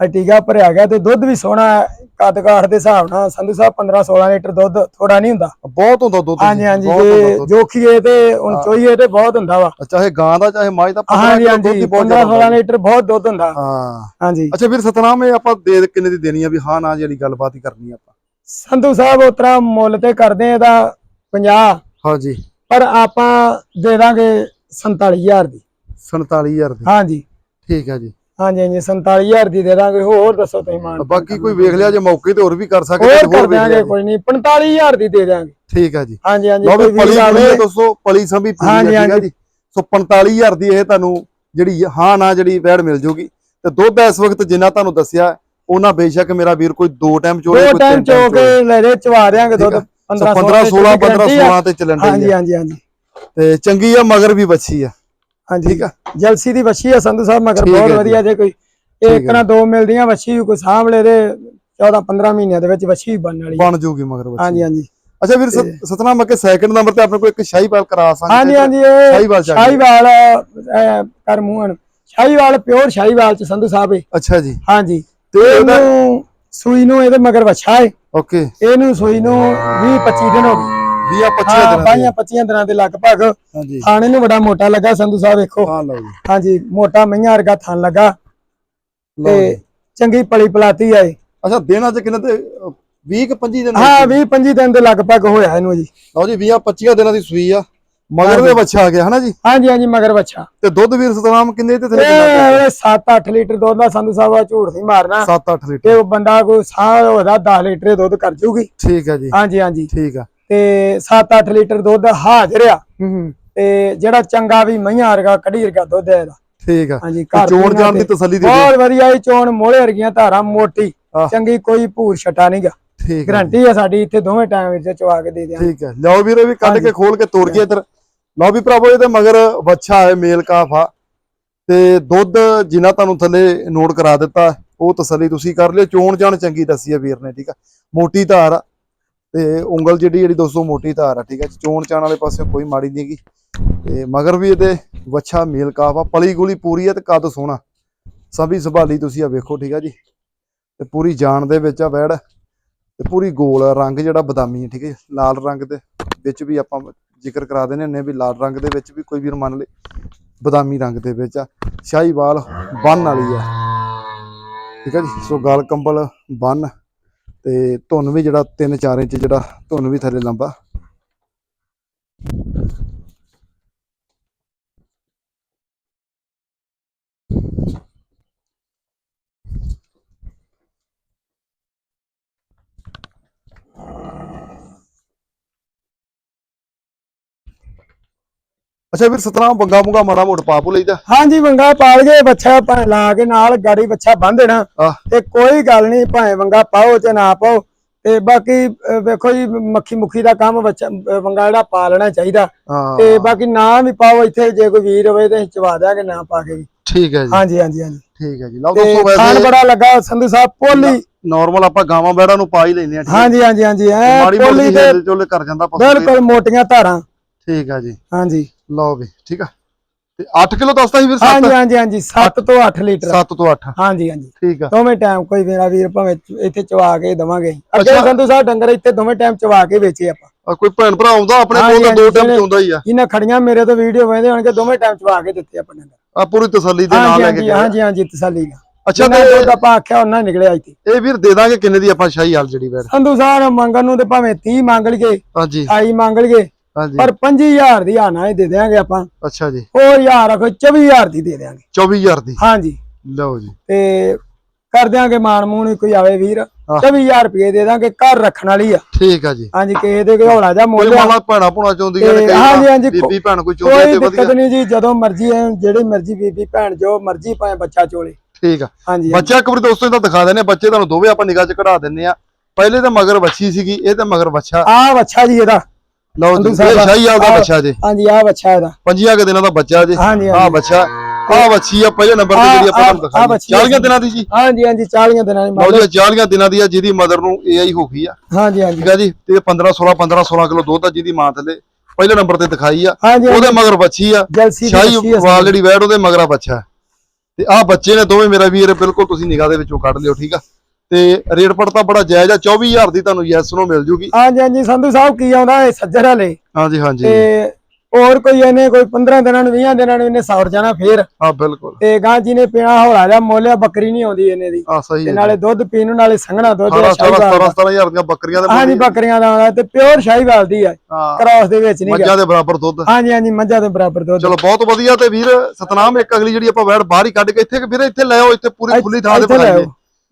ਆ ਟੀਕਾ ਭਰਿਆ ਗਿਆ ਤੇ ਦੁੱਧ ਵੀ ਸੋਹਣਾ ਕੱਦ ਕਾਠ ਦੇ ਹਿਸਾਬ ਨਾਲ ਸੰਧੂ ਸਾਹਿਬ 15 16 ਲੀਟਰ ਦੁੱਧ ਥੋੜਾ ਨਹੀਂ ਹੁੰਦਾ। ਬਹੁਤ ਹੁੰਦਾ ਦੁੱਧ ਹਾਂਜੀ ਹਾਂਜੀ ਜੇ। ਜੋਖੀਏ ਤੇ ਹੁਣ। ਚੋਈਏ ਤੇ ਬਹੁਤ ਹੁੰਦਾ ਵਾ। ਚਾਹੇ ਗਾਂ ਦਾ ਚਾਹੇ ਮੱਝ ਦਾ 15 ਹਾਂਜੀ ਕਿਲੋ ਦੁੱਧ ਹੀ ਬਹੁਤ 15 ਜ਼ਿਆਦਾ 16 ਹੁੰਦਾ। ਲੀਟਰ ਬਹੁਤ ਦੁੱਧ ਹੁੰਦਾ। ਹਾਂ। ਹਾਂਜੀ। ਅੱਛਾ ਵੀਰ ਸਤਨਾਮ ਇਹ ਆਪਾਂ ਦੇ ਕਿੰਨੇ ਦੀ ਦੇਣੀ ਆ ਵੀ ਹਾਂ ਨਾ ਜਿਹੜੀ ਗੱਲਬਾਤ ਹੀ ਕਰਨੀ ਆ ਆਪਾਂ? ਸੰਧੂ ਸਾਹਿਬ ਉਤਰਾ ਮੁੱਲ ਤੇ ਕਰਦੇ ਆ ਇਹਦਾ 50 ਹਾਂਜੀ। ਪਰ ਆਪਾਂ ਦੇ ਦਾਂਗੇ 47000 ਦੀ। 47000 ਦੀ। ਹਾਂਜੀ। ਠੀਕ ਹੈ ਜੀ। ਹਾਂਜੀ ਹਾਂਜੀ 47000 ਦੀ ਦੇ ਦਾਂਗੇ ਹੋਰ ਦੱਸੋ ਤੁਸੀਂ ਮਾਨ ਬਾਕੀ ਕੋਈ ਵੇਖ ਲਿਆ ਜੇ ਮੌਕੇ ਤੇ ਹੋਰ ਵੀ ਕਰ ਸਕਦੇ ਹੋਰ ਕਰ ਜੀ। ਕੋਈ ਨਹੀਂ 45000 ਦੀ ਦੇ ਦਾਂਗੇ। ਠੀਕ ਹੈ ਜੀ। ਹਾਂਜੀ ਹਾਂਜੀ ਵੀ ਕੋਈ ਪਲੀ ਹੈ ਦੋਸਤੋ ਪਲੀ ਸੰਭੀ ਪੂਰੀ ਠੀਕ। ਜੀ। ਸੋ 45000 ਦੀ ਇਹ ਤੁਹਾਨੂੰ ਜਿਹੜੀ ਹਾਂ ਨਾ ਜਿਹੜੀ ਵੈੜ ਮਿਲ ਜੂਗੀ। ਤੇ ਦੁੱਧ ਇਸ ਵਕਤ ਜਿੰਨਾ ਤੁਹਾਨੂੰ ਦੱਸਿਆ ਉਹਨਾਂ ਬੇਸ਼ੱਕ ਮੇਰਾ ਵੀਰ ਕੋਈ ਦੋ ਟਾਈਮ ਚੋਲੇ ਦੋ ਕੋਈ ਟਾਈਮ ਚੋ ਕੇ ਲੈ ਦੇ ਚਵਾ ਦਿਆਂਗੇ ਦੁੱਧ। ਠੀਕ 15 15 16 15 16 16 ਤੇ ਚੱਲਣ ਦੀ ਹਾਂਜੀ ਹਾਂਜੀ ਹਾਂਜੀ। ਤੇ ਚੰਗੀ ਆ ਮਗਰ ਵੀ ਬੱਚੀ ਆ। ਹਾਂਜੀ ਠੀਕ ਆ। ਜਲਸੀ ਦੀ ਵੱਛੀ ਆ ਸੰਧੂ ਸਾਹਿਬ ਮਗਰ ਹੈ ਬਹੁਤ। ਵਧੀਆ ਜੇ ਕੋਈ ਇੱਕ ਹੈ। ਨਾ ਦੋ ਮਿਲਦੀਆਂ ਵੱਛੀ ਕੋਈ ਲੈ ਦੇ 14 15 ਮਹੀਨਿਆਂ ਦੇ ਵਿੱਚ ਵੱਛੀ ਬਣਨ ਵਾਲੀ। ਬਣ ਜੂਗੀ ਮਗਰ ਬੱਚੀ ਹਾਂਜੀ ਹਾਂਜੀ। ਅੱਛਾ ਵੀਰ ਸਤ- ਸਤਨਾਮ ਅੱਗੇ ਸੈਕਿੰਡ ਨੰਬਰ ਤੇ ਆਪਣੇ ਕੋਲ ਇੱਕ ਸ਼ਾਹੀਵਾਲ ਕਰਾ ਸਕਦੇ ਹਾਂਜੀ ਹਾਂਜੀ ਸ਼ਾਹੀਵਾਲ ਹੈ। ਸ਼ਾਹੀਵਾਲ ਕਰ ਮੂਹਣ ਸ਼ਾਹੀਵਾਲ ਪਿਓਰ ਸ਼ਾਹੀਵਾਲ ਚ ਸੰਧੂ ਸਾਹਿਬ ਏ। ਅੱਛਾ ਜੀ। ਹਾਂਜੀ। ਤੇ ਇਹਨੂੰ ਸੂਈ ਨੂੰ ਇਹਦੇ ਮਗਰ ਵੱਛਾ ਏ। ਓਕੇ। ਇਹਨੂੰ ਸੂਈ ਨੂੰ 20 25 ਦਿਨ ਹੋ ਗਏ। 20 25 ਹਾਂ ਦਿਨਾਂ ਦੀ। 22 25 ਦਿਨਾਂ ਦੇ ਲਗਭਗ। ਹਾਂਜੀ। ਥਾਣੇ ਨੂੰ ਬੜਾ ਮੋਟਾ ਲੱਗਾ ਸੰਧੂ ਸਾਹਿਬ ਵੇਖੋ। ਹਾਂ ਲਓ ਜੀ। ਹਾਂਜੀ ਮੋਟਾ ਮਈਆਂ ਵਰਗਾ ਥਣ ਲੱਗਾ। ਤੇ ਚੰਗੀ ਪਲੀ ਪਲਾਤੀ ਆਏ ਅੱਛਾ ਦਿਨਾਂ ਚ ਕਿੰਨੇ ਤੇ 20 ਕਿ 25 ਦਿਨ ਹਾਂ 20 25 ਦਿਨ ਦੇ ਲਗਭਗ ਹੋਇਆ ਇਹਨੂੰ ਜੀ। ਲਓ ਜੀ 20 25 ਦਿਨਾਂ ਦੀ ਸੂਈ ਆ। ਮਗਰ ਦੇ ਬੱਚਾ ਆ ਗਿਆ ਹਨਾ ਜੀ? ਹਾਂਜੀ ਹਾਂਜੀ ਮਗਰ ਬੱਚਾ ਤੇ ਦੁੱਧ ਵੀਰ ਸਤਨਾਮ ਕਿੰਨੇ ਤੇ ਥੱਲੇ ਕਿੰਨਾ ਇਹ 7-8 ਲੀਟਰ ਦੁੱਧ ਦਾ ਸੰਧੂ ਸਾਹਿਬ ਆ ਝੂਠ ਨਹੀਂ ਮਾਰਨਾ। 7-8 ਤੇ ਲੀਟਰ। ਉਹ ਬੰਦਾ ਕੋਈ ਸਾਹ ਹੋਦਾ 10 ਲੀਟਰ ਹੀ ਦੁੱਧ ਕਰ ਜੂਗੀ। ਠੀਕ ਹੈ ਜੀ। ਹਾਂਜੀ ਹਾਂਜੀ। ਠੀਕ ਆ। ਤੇ 7-8 ਲੀਟਰ ਦੁੱਧ ਹਾਜ਼ਰ ਆ। ਹੂੰ ਹੂੰ। ਤੇ ਜਿਹੜਾ ਚੰਗਾ ਵੀ ਮਈਆਂ ਵਰਗਾ ਕੜੀ ਵਰਗਾ ਦੁੱਧ ਹੈ ਇਹਦਾ। ਠੀਕ ਆ। ਹਾਂਜੀ ਘਰ ਚੋਣ ਦੀਆਂ ਜਾਣ ਦੀ ਤਸੱਲੀ ਦੇ ਬਹੁਤ ਵਧੀਆ ਇਹ ਚੋਣ ਮੋਹਲੇ ਵਰਗੀਆਂ ਧਾਰਾਂ ਮੋਟੀ। ਚੰਗੀ ਕੋਈ ਭੂਰ ਛਟਾ ਨਹੀਂਗਾ ਠੀਕ ਆ। ਗਰੰਟੀ ਆ ਸਾਡੀ ਇੱਥੇ ਦੋਵੇਂ ਟਾਈਮ ਵਿੱਚ ਚਵਾ ਕੇ ਦੇ ਦਿਆਂਗੇ। ਠੀਕ ਹੈ ਲਓ ਵੀਰ ਵੀ ਕੱਢ ਕੇ ਖੋਲ ਕੇ ਤੋੜ ਗਿਆ ਇੱਧਰ। ਲਓ ਵੀ ਭਰਾਵੋ ਇਹਦੇ ਮਗਰ ਬੱਚਾ ਹੈ ਮੇਲ ਕਾਫਾ ਤੇ ਦੁੱਧ ਜਿੰਨਾ ਤੁਹਾਨੂੰ ਥੱਲੇ ਨੋਟ ਕਰਾ ਦਿੱਤਾ ਉਹ ਤਸੱਲੀ ਤੁਸੀਂ ਕਰ ਲਿਓ। ਚੋਣ ਜਾਣ ਚੰਗੀ ਦੱਸੀ ਹੈ ਵੀਰ ਨੇ ਠੀਕ ਆ। ਮੋਟੀ ਧਾਰ ਆ। ਤੇ ਉਂਗਲ ਜਿਹੜੀ ਜਿਹੜੀ ਦੋਸਤੋ ਮੋਟੀ ਧਾਰ ਆ, ਠੀਕ ਹੈ ਚੋਣ ਚਾਣ ਵਾਲੇ ਪਾਸੇ ਕੋਈ ਮਾੜੀ ਨਹੀਂ ਹੈਗੀ। ਤੇ ਮਗਰ ਵੀ ਇਹਦੇ ਵੱਛਾ ਮੇਲ ਕਾਫ ਆ, ਪਲੀ ਗੁਲੀ ਪੂਰੀ ਆ ਤੇ ਕੱਦ ਸੋਹਣਾ। ਸਭੀ ਸੰਭਾਲੀ ਤੁਸੀਂ ਆ ਵੇਖੋ, ਠੀਕ ਆ ਜੀ। ਤੇ ਪੂਰੀ ਜਾਨ ਦੇ ਵਿੱਚ ਆ ਵੈੜ। ਤੇ ਪੂਰੀ ਗੋਲ ਰੰਗ ਜਿਹੜਾ ਬਦਾਮੀ ਹੈ ਠੀਕ ਹੈ ਜੀ। ਲਾਲ ਰੰਗ ਦੇ ਵਿੱਚ ਵੀ ਆਪਾਂ ਜ਼ਿਕਰ ਕਰਾ ਦਿੰਦੇ ਹੁੰਦੇ ਹਾਂ ਵੀ ਲਾਲ ਰੰਗ ਦੇ ਵਿੱਚ ਵੀ ਕੋਈ ਵੀਰ ਮੰਨ ਲੇ ਬਦਾਮੀ ਰੰਗ ਦੇ ਵਿੱਚ ਆ। ਸ਼ਾਹੀਵਾਲ ਬੰਨ ਵਾਲੀ ਆ। ਠੀਕ ਹੈ ਜੀ। ਸੋ ਗਾਲ ਕੰਬਲ ਬੰਨ। ਤੇ ਧੁੰਨ ਵੀ ਜਿਹੜਾ 3-4 ਇੰਚ ਜਿਹੜਾ ਧੁੰਨ ਵੀ ਥੱਲੇ ਲੰਬਾ। ਅੱਛਾ ਵੀਰ ਸਤਨਾਮ ਬੰਗਾ ਮੁੰਗਾ ਮਾੜਾ ਮੋਟ ਪਾਪੂ ਲਈਦਾ? ਹਾਂਜੀ ਵੰਗਾ ਪਾਲ ਗਏ ਬੱਚਾ ਭਾਵੇਂ ਲਾ ਕੇ ਨਾਲ ਗਾੜੀ ਬੱਚਾ ਬੰਨ ਦੇਣਾ। ਆਹ। ਤੇ ਕੋਈ ਗੱਲ ਨਹੀਂ ਭਾਵੇਂ ਵੰਗਾ ਪਾਓ ਤੇ ਨਾ ਪਾਓ। ਤੇ ਬਾਕੀ ਅਹ, ਵੇਖੋ ਜੀ ਮੱਖੀ ਮੁੱਖੀ ਦਾ ਕੰਮ ਬੱਚਾ ਅਹ, ਵੰਗਾ ਜਿਹੜਾ ਪਾਲਣਾ ਚਾਹੀਦਾ। ਹਾਂ। ਤੇ ਬਾਕੀ ਨਾ ਵੀ ਪਾਓ ਇੱਥੇ ਜੇ ਕੋਈ ਵੀਰ ਹੋਵੇ ਤੇ ਅਸੀਂ ਚਵਾ ਦਿਆਂਗੇ ਨਾ ਪਾ ਕੇ ਵੀ। ਠੀਕ ਹੈ ਜੀ। ਹਾਂਜੀ ਹਾਂਜੀ ਹਾਂਜੀ। ਠੀਕ ਹੈ ਜੀ। ਲਓ ਤੇ ਦੋਸਤੋ ਖਾਣ ਵੈਸੇ ਬੜਾ ਲੱਗਾ ਸੰਧੂ ਸਾਹਿਬ ਪੋਲੀ। ਨਾਰਮਲ ਆਪਾਂ ਗਾਵਾਂ ਬੈੜਾਂ ਨੂੰ ਪਾ ਹੀ ਲੈਂਦੇ ਆ ਠੀਕ ਹੈ। ਹਾਂਜੀ ਹਾਂਜੀ ਹਾਂਜੀ ਐ ਮਾੜੀ ਪੋਲੀ ਮੋਟੀ ਤੇ ਹਿੱਲ ਚੁੱਲ ਕਰ ਜਾਂਦਾ ਪਸ਼ੂ ਤੇ। ਬਿਲਕੁਲ ਮੋਟੀਆਂ ਧਾਰਾਂ। ਠੀਕ ਆ ਜੀ। ਹਾਂਜੀ। ਲਓ ਵੀ ਠੀਕ ਆ। ਤੇ 8 ਕਿਲੋ ਦੱਸਦਾ ਸੀ ਵੀਰ ਹਾਂਜੀ 7 ਹਾਂਜੀ ਹਾਂਜੀ 7 ਤੋਂ 8 ਲੀਟਰ। 7 ਤੋਂ 8 ਹਾਂਜੀ ਹਾਂਜੀ। ਠੀਕ ਆ। ਦੋਵੇਂ ਟਾਈਮ ਕੋਈ ਮੇਰਾ ਵੀਰ ਭਾਵੇਂ ਇੱਥੇ ਚਵਾ ਕੇ ਦਵਾਂਗੇ। ਅੱਗੇ। ਸੰਧੂ ਸਾਹਿਬ ਡੰਗਰ ਇੱਥੇ ਦੋਵੇਂ ਟਾਈਮ ਚਵਾ ਕੇ ਵੇਚੇ ਆਪਾਂ। ਕੋਈ ਭੈਣ ਭਰਾ ਆਉਂਦਾ ਆਪਣੇ ਕੋਲ ਤਾਂ ਦੋ ਟਾਈਮ ਚੋਂਦਾ ਹੀ ਆ। ਇਹਨਾਂ ਖੜੀਆਂ ਮੇਰੇ ਤੋਂ ਵੀਡੀਓ ਵੇਂਦੇ ਹੋਣਗੇ ਦੋਵੇਂ ਟਾਈਮ ਚਵਾ ਕੇ ਦਿੱਤੇ ਆਪਾਂ ਡੰਗਰ ਆ ਪੂਰੀ ਤਸੱਲੀ ਦੇ ਨਾਲ ਲੈ ਕੇ ਹਾਂਜੀ ਹਾਂਜੀ ਹਾਂਜੀ ਤਸੱਲੀ ਨਾਲ। ਅੱਛਾ ਤੇ ਦੁੱਧ ਆਪਾਂ ਆਖਿਆ ਉਹਨਾਂ ਨਿਕਲਿਆ ਇੱਥੇ। ਇਹ ਵੀਰ ਦੇ ਦਾਂਗੇ ਕਿੰਨੇ ਦੀ ਆਪਾਂ ਸ਼ਾਹੀ ਹਾਲ ਜਿਹੜੀ ਵੈੜ ਸੰਧੂ ਸਾਹਿਬ ਮੰਗਣ ਨੂੰ ਤੇ ਭਾਵੇਂ 30 ਮੰਗ ਲਈਏ ਹਾਂਜੀ। ਮੰਗ ਲਈਏ ਹਾਂਜੀ। ਪਰ 25000 ਦੀ ਆਣਾ ਹੀ ਦੇ ਦੇਾਂਗੇ ਆਪਾਂ। ਅੱਛਾ ਜੀ। ਹੋਰ ਯਾਰ ਆਖੋ 24000 ਦੀ ਦੇ ਦੇਾਂਗੇ 24000 ਦੀ? ਹਾਂਜੀ। ਲਓ ਜੀ। ਤੇ ਕਰ ਦਿਆਂਗੇ ਮਾਨ ਹੀ ਕੋਈ ਆਵੇ ਵੀਰ। 24000 ਰੁਪਏ ਦੇ ਦਾਂਗੇ ਘਰ ਰੱਖਣ ਵਾਲੀ ਆ। ਠੀਕ ਆ ਜੀ। ਹਾਂਜੀ ਕਿਸੇ ਦੇ ਕੋਈ ਹੌਲਾ ਜਾ ਕੋਈ ਮੁੱਲ। ਮਾਲਾ ਭੈਣਾ ਭੁਣਾ ਚਾਹੁੰਦੀਆਂ ਨੇ ਕਈ ਹਾਂਜੀ, ਹਾਂਜੀ, ਬੀਬੀ ਭੈਣ ਕੋਈ ਚਾਹੁੰਦੀ ਕੋਈ ਤੇ ਦਿੱਕਤ ਵਧੀਆ। ਨਹੀਂ ਜੀ ਜਦੋਂ ਮਰਜ਼ੀ ਹੈ ਜਿਹੜੀ ਮਰਜ਼ੀ ਬੀਬੀ ਭੈਣ ਜੋ ਮਰਜ਼ੀ ਭਾਵੇਂ ਬੱਚਾ ਚੋਲੇ। ਠੀਕ ਆ। ਹਾਂਜੀ ਬੱਚਾ ਇੱਕ ਵਾਰੀ ਦੋਸਤੋ ਇਹਦਾ ਦਿਖਾ ਆ ਬੱਚੇ ਤੁਹਾਨੂੰ ਦੋਵੇਂ ਆਪਾਂ ਨਿਗਾਹ ਚ ਕਢਾ ਦਿੰਨੇ ਆ ਪਹਿਲੇ ਤਾਂ ਮਗਰ ਬੱਚੀ ਸੀਗੀ ਇਹ ਤਾਂ ਮਗਰ ਬੱਚਾ ਆ ਬੱਚਾ ਜੀ ਇਹਦਾ। ਲਓ ਜੀ ਇਹ ਸ਼ਾਹੀ ਹਾਲ ਦਾ ਬੱਚਾ ਜੀ। ਹਾਂਜੀ ਆ ਬੱਚਾ ਇਹਦਾ। ਪੰਜੀਆਂ ਕੁ ਦਿਨਾਂ ਦਾ ਬੱਚਾ ਜੀ। ਆ ਬੱਚਾ ਆ ਬੱਚੀ ਆ ਪਹਿਲੇ ਨੰਬਰ ਤੇ ਜਿਹੜੀ ਆਪਾਂ ਤੁਹਾਨੂੰ ਦਿਖਾਈ। ਬੱਚੀ ਆ 40 ਦਿਨਾਂ ਦੀ ਜੀ। ਹਾਂਜੀ ਹਾਂਜੀ 40 ਦਿਨਾਂ ਦੀ ਲਓ ਮੰਨ ਜੀ 40 ਦਿਨਾਂ ਦੀ ਆ ਜਿਹਦੀ ਮਦਰ ਨੂੰ ਏਆਈ ਹੋ ਗਈ ਆ। ਹਾਂਜੀ ਹਾਂਜੀ। ਠੀਕ ਆ ਜੀ? ਤੇ 15 16 15 16 ਕਿਲੋ ਦੁੱਧ ਆ ਜਿਹਦੀ ਮਾਂ ਥੱਲੇ। ਪਹਿਲੇ ਨੰਬਰ ਤੇ ਦਿਖਾਈ ਆ। ਉਹਦੇ ਮਗਰ ਬੱਚੀ ਆ। ਸ਼ਾਹੀ ਆ ਵਾਲ ਜਿਹੜੀ ਵੈੜ ਉਹਦੇ ਮਗਰਾ ਬੱਚਾ ਤੇ ਆਹ ਬੱਚੇ ਨੇ ਦੋਵੇਂ ਮੇਰਾ ਵੀਰ ਬਿਲਕੁਲ ਤੁਸੀਂ ਨਿਗਾਹ ਦੇ ਵਿੱਚੋਂ ਕੱਢ ਲਿਓ ਠੀਕ ਆ? ਤੇ ਰੇਟ ਪੜਤਾ ਬੜਾ ਜਾਇਜ਼ ਆ 24000 ਦੀ ਤੁਹਾਨੂੰ ਯੈਸ ਨੂੰ ਮਿਲ ਜੂਗੀ। ਹਾਂਜੀ ਹਾਂਜੀ ਸੰਧੂ ਸਾਹਿਬ ਕੀ ਆਉਂਦਾ ਇਹ ਸੱਜਰ ਵਾਲੇ? ਹਾਂਜੀ ਹਾਂਜੀ। ਤੇ ਹੋਰ ਕੋਈ ਇਹਨੇ ਕੋਈ 15 ਦਿਨਾਂ ਨੂੰ 20 ਦਿਨਾਂ ਨੂੰ ਇਹਨੇ ਸੌਰ ਜਾਣਾ ਫੇਰ। ਆ ਬਿਲਕੁਲ। ਤੇ ਗਾਂ ਜੀ ਨੇ ਪੀਣਾ ਹੌਲਾ ਜਿਹਾ ਮੋਲਿਆ ਬੱਕਰੀ ਨਹੀਂ ਆਉਂਦੀ ਇਹਨੇ ਦੀ। ਆ ਸਹੀ ਤੇ ਹੈ ਨਾਲੇ ਦੁੱਧ ਪੀਣ ਨੂੰ ਨਾਲੇ ਸੰਘਣਾ ਦੁੱਧ 18 ਆ, 17 ਸ਼ਾਹੀਵਾਲ ਦਾ। 17000 ਦੀਆਂ ਬੱਕਰੀਆਂ ਦੇ ਹਾਂਜੀ ਬੱਕਰੀਆਂ ਦਾ ਆਉਂਦਾ ਤੇ ਪਿਓਰ ਸ਼ਾਹੀਵਾਲ ਦੀ ਆ। ਹਾਂ। ਕ੍ਰਾਸ ਦੇ ਵਿੱਚ ਨਹੀਂ। ਮੱਝਾਂ ਦੇ ਬਰਾਬਰ ਦੁੱਧ। ਹਾਂਜੀ ਹਾਂਜੀ ਮੱਝਾਂ ਦੇ ਬਰਾਬਰ ਦੁੱਧ। ਚਲੋ ਬਹੁਤ ਵਧੀਆ ਤੇ ਵੀਰ ਸਤਨਾਮ ਇੱਕ ਅਗਲੀ ਜਿਹੜੀ ਆਪਾਂ ਵੈੜ ਬਾਹਰ ਹੀ ਕੱਢ ਕੇ ਇੱਥੇ ਵੀਰੇ ਇੱਥੇ ਲੈ ਆਓ ਇੱਥੇ ਪੂਰੀ ਖੁੱਲੀ ਥਾਂ ਤੇ ਬਣਾਈਏ।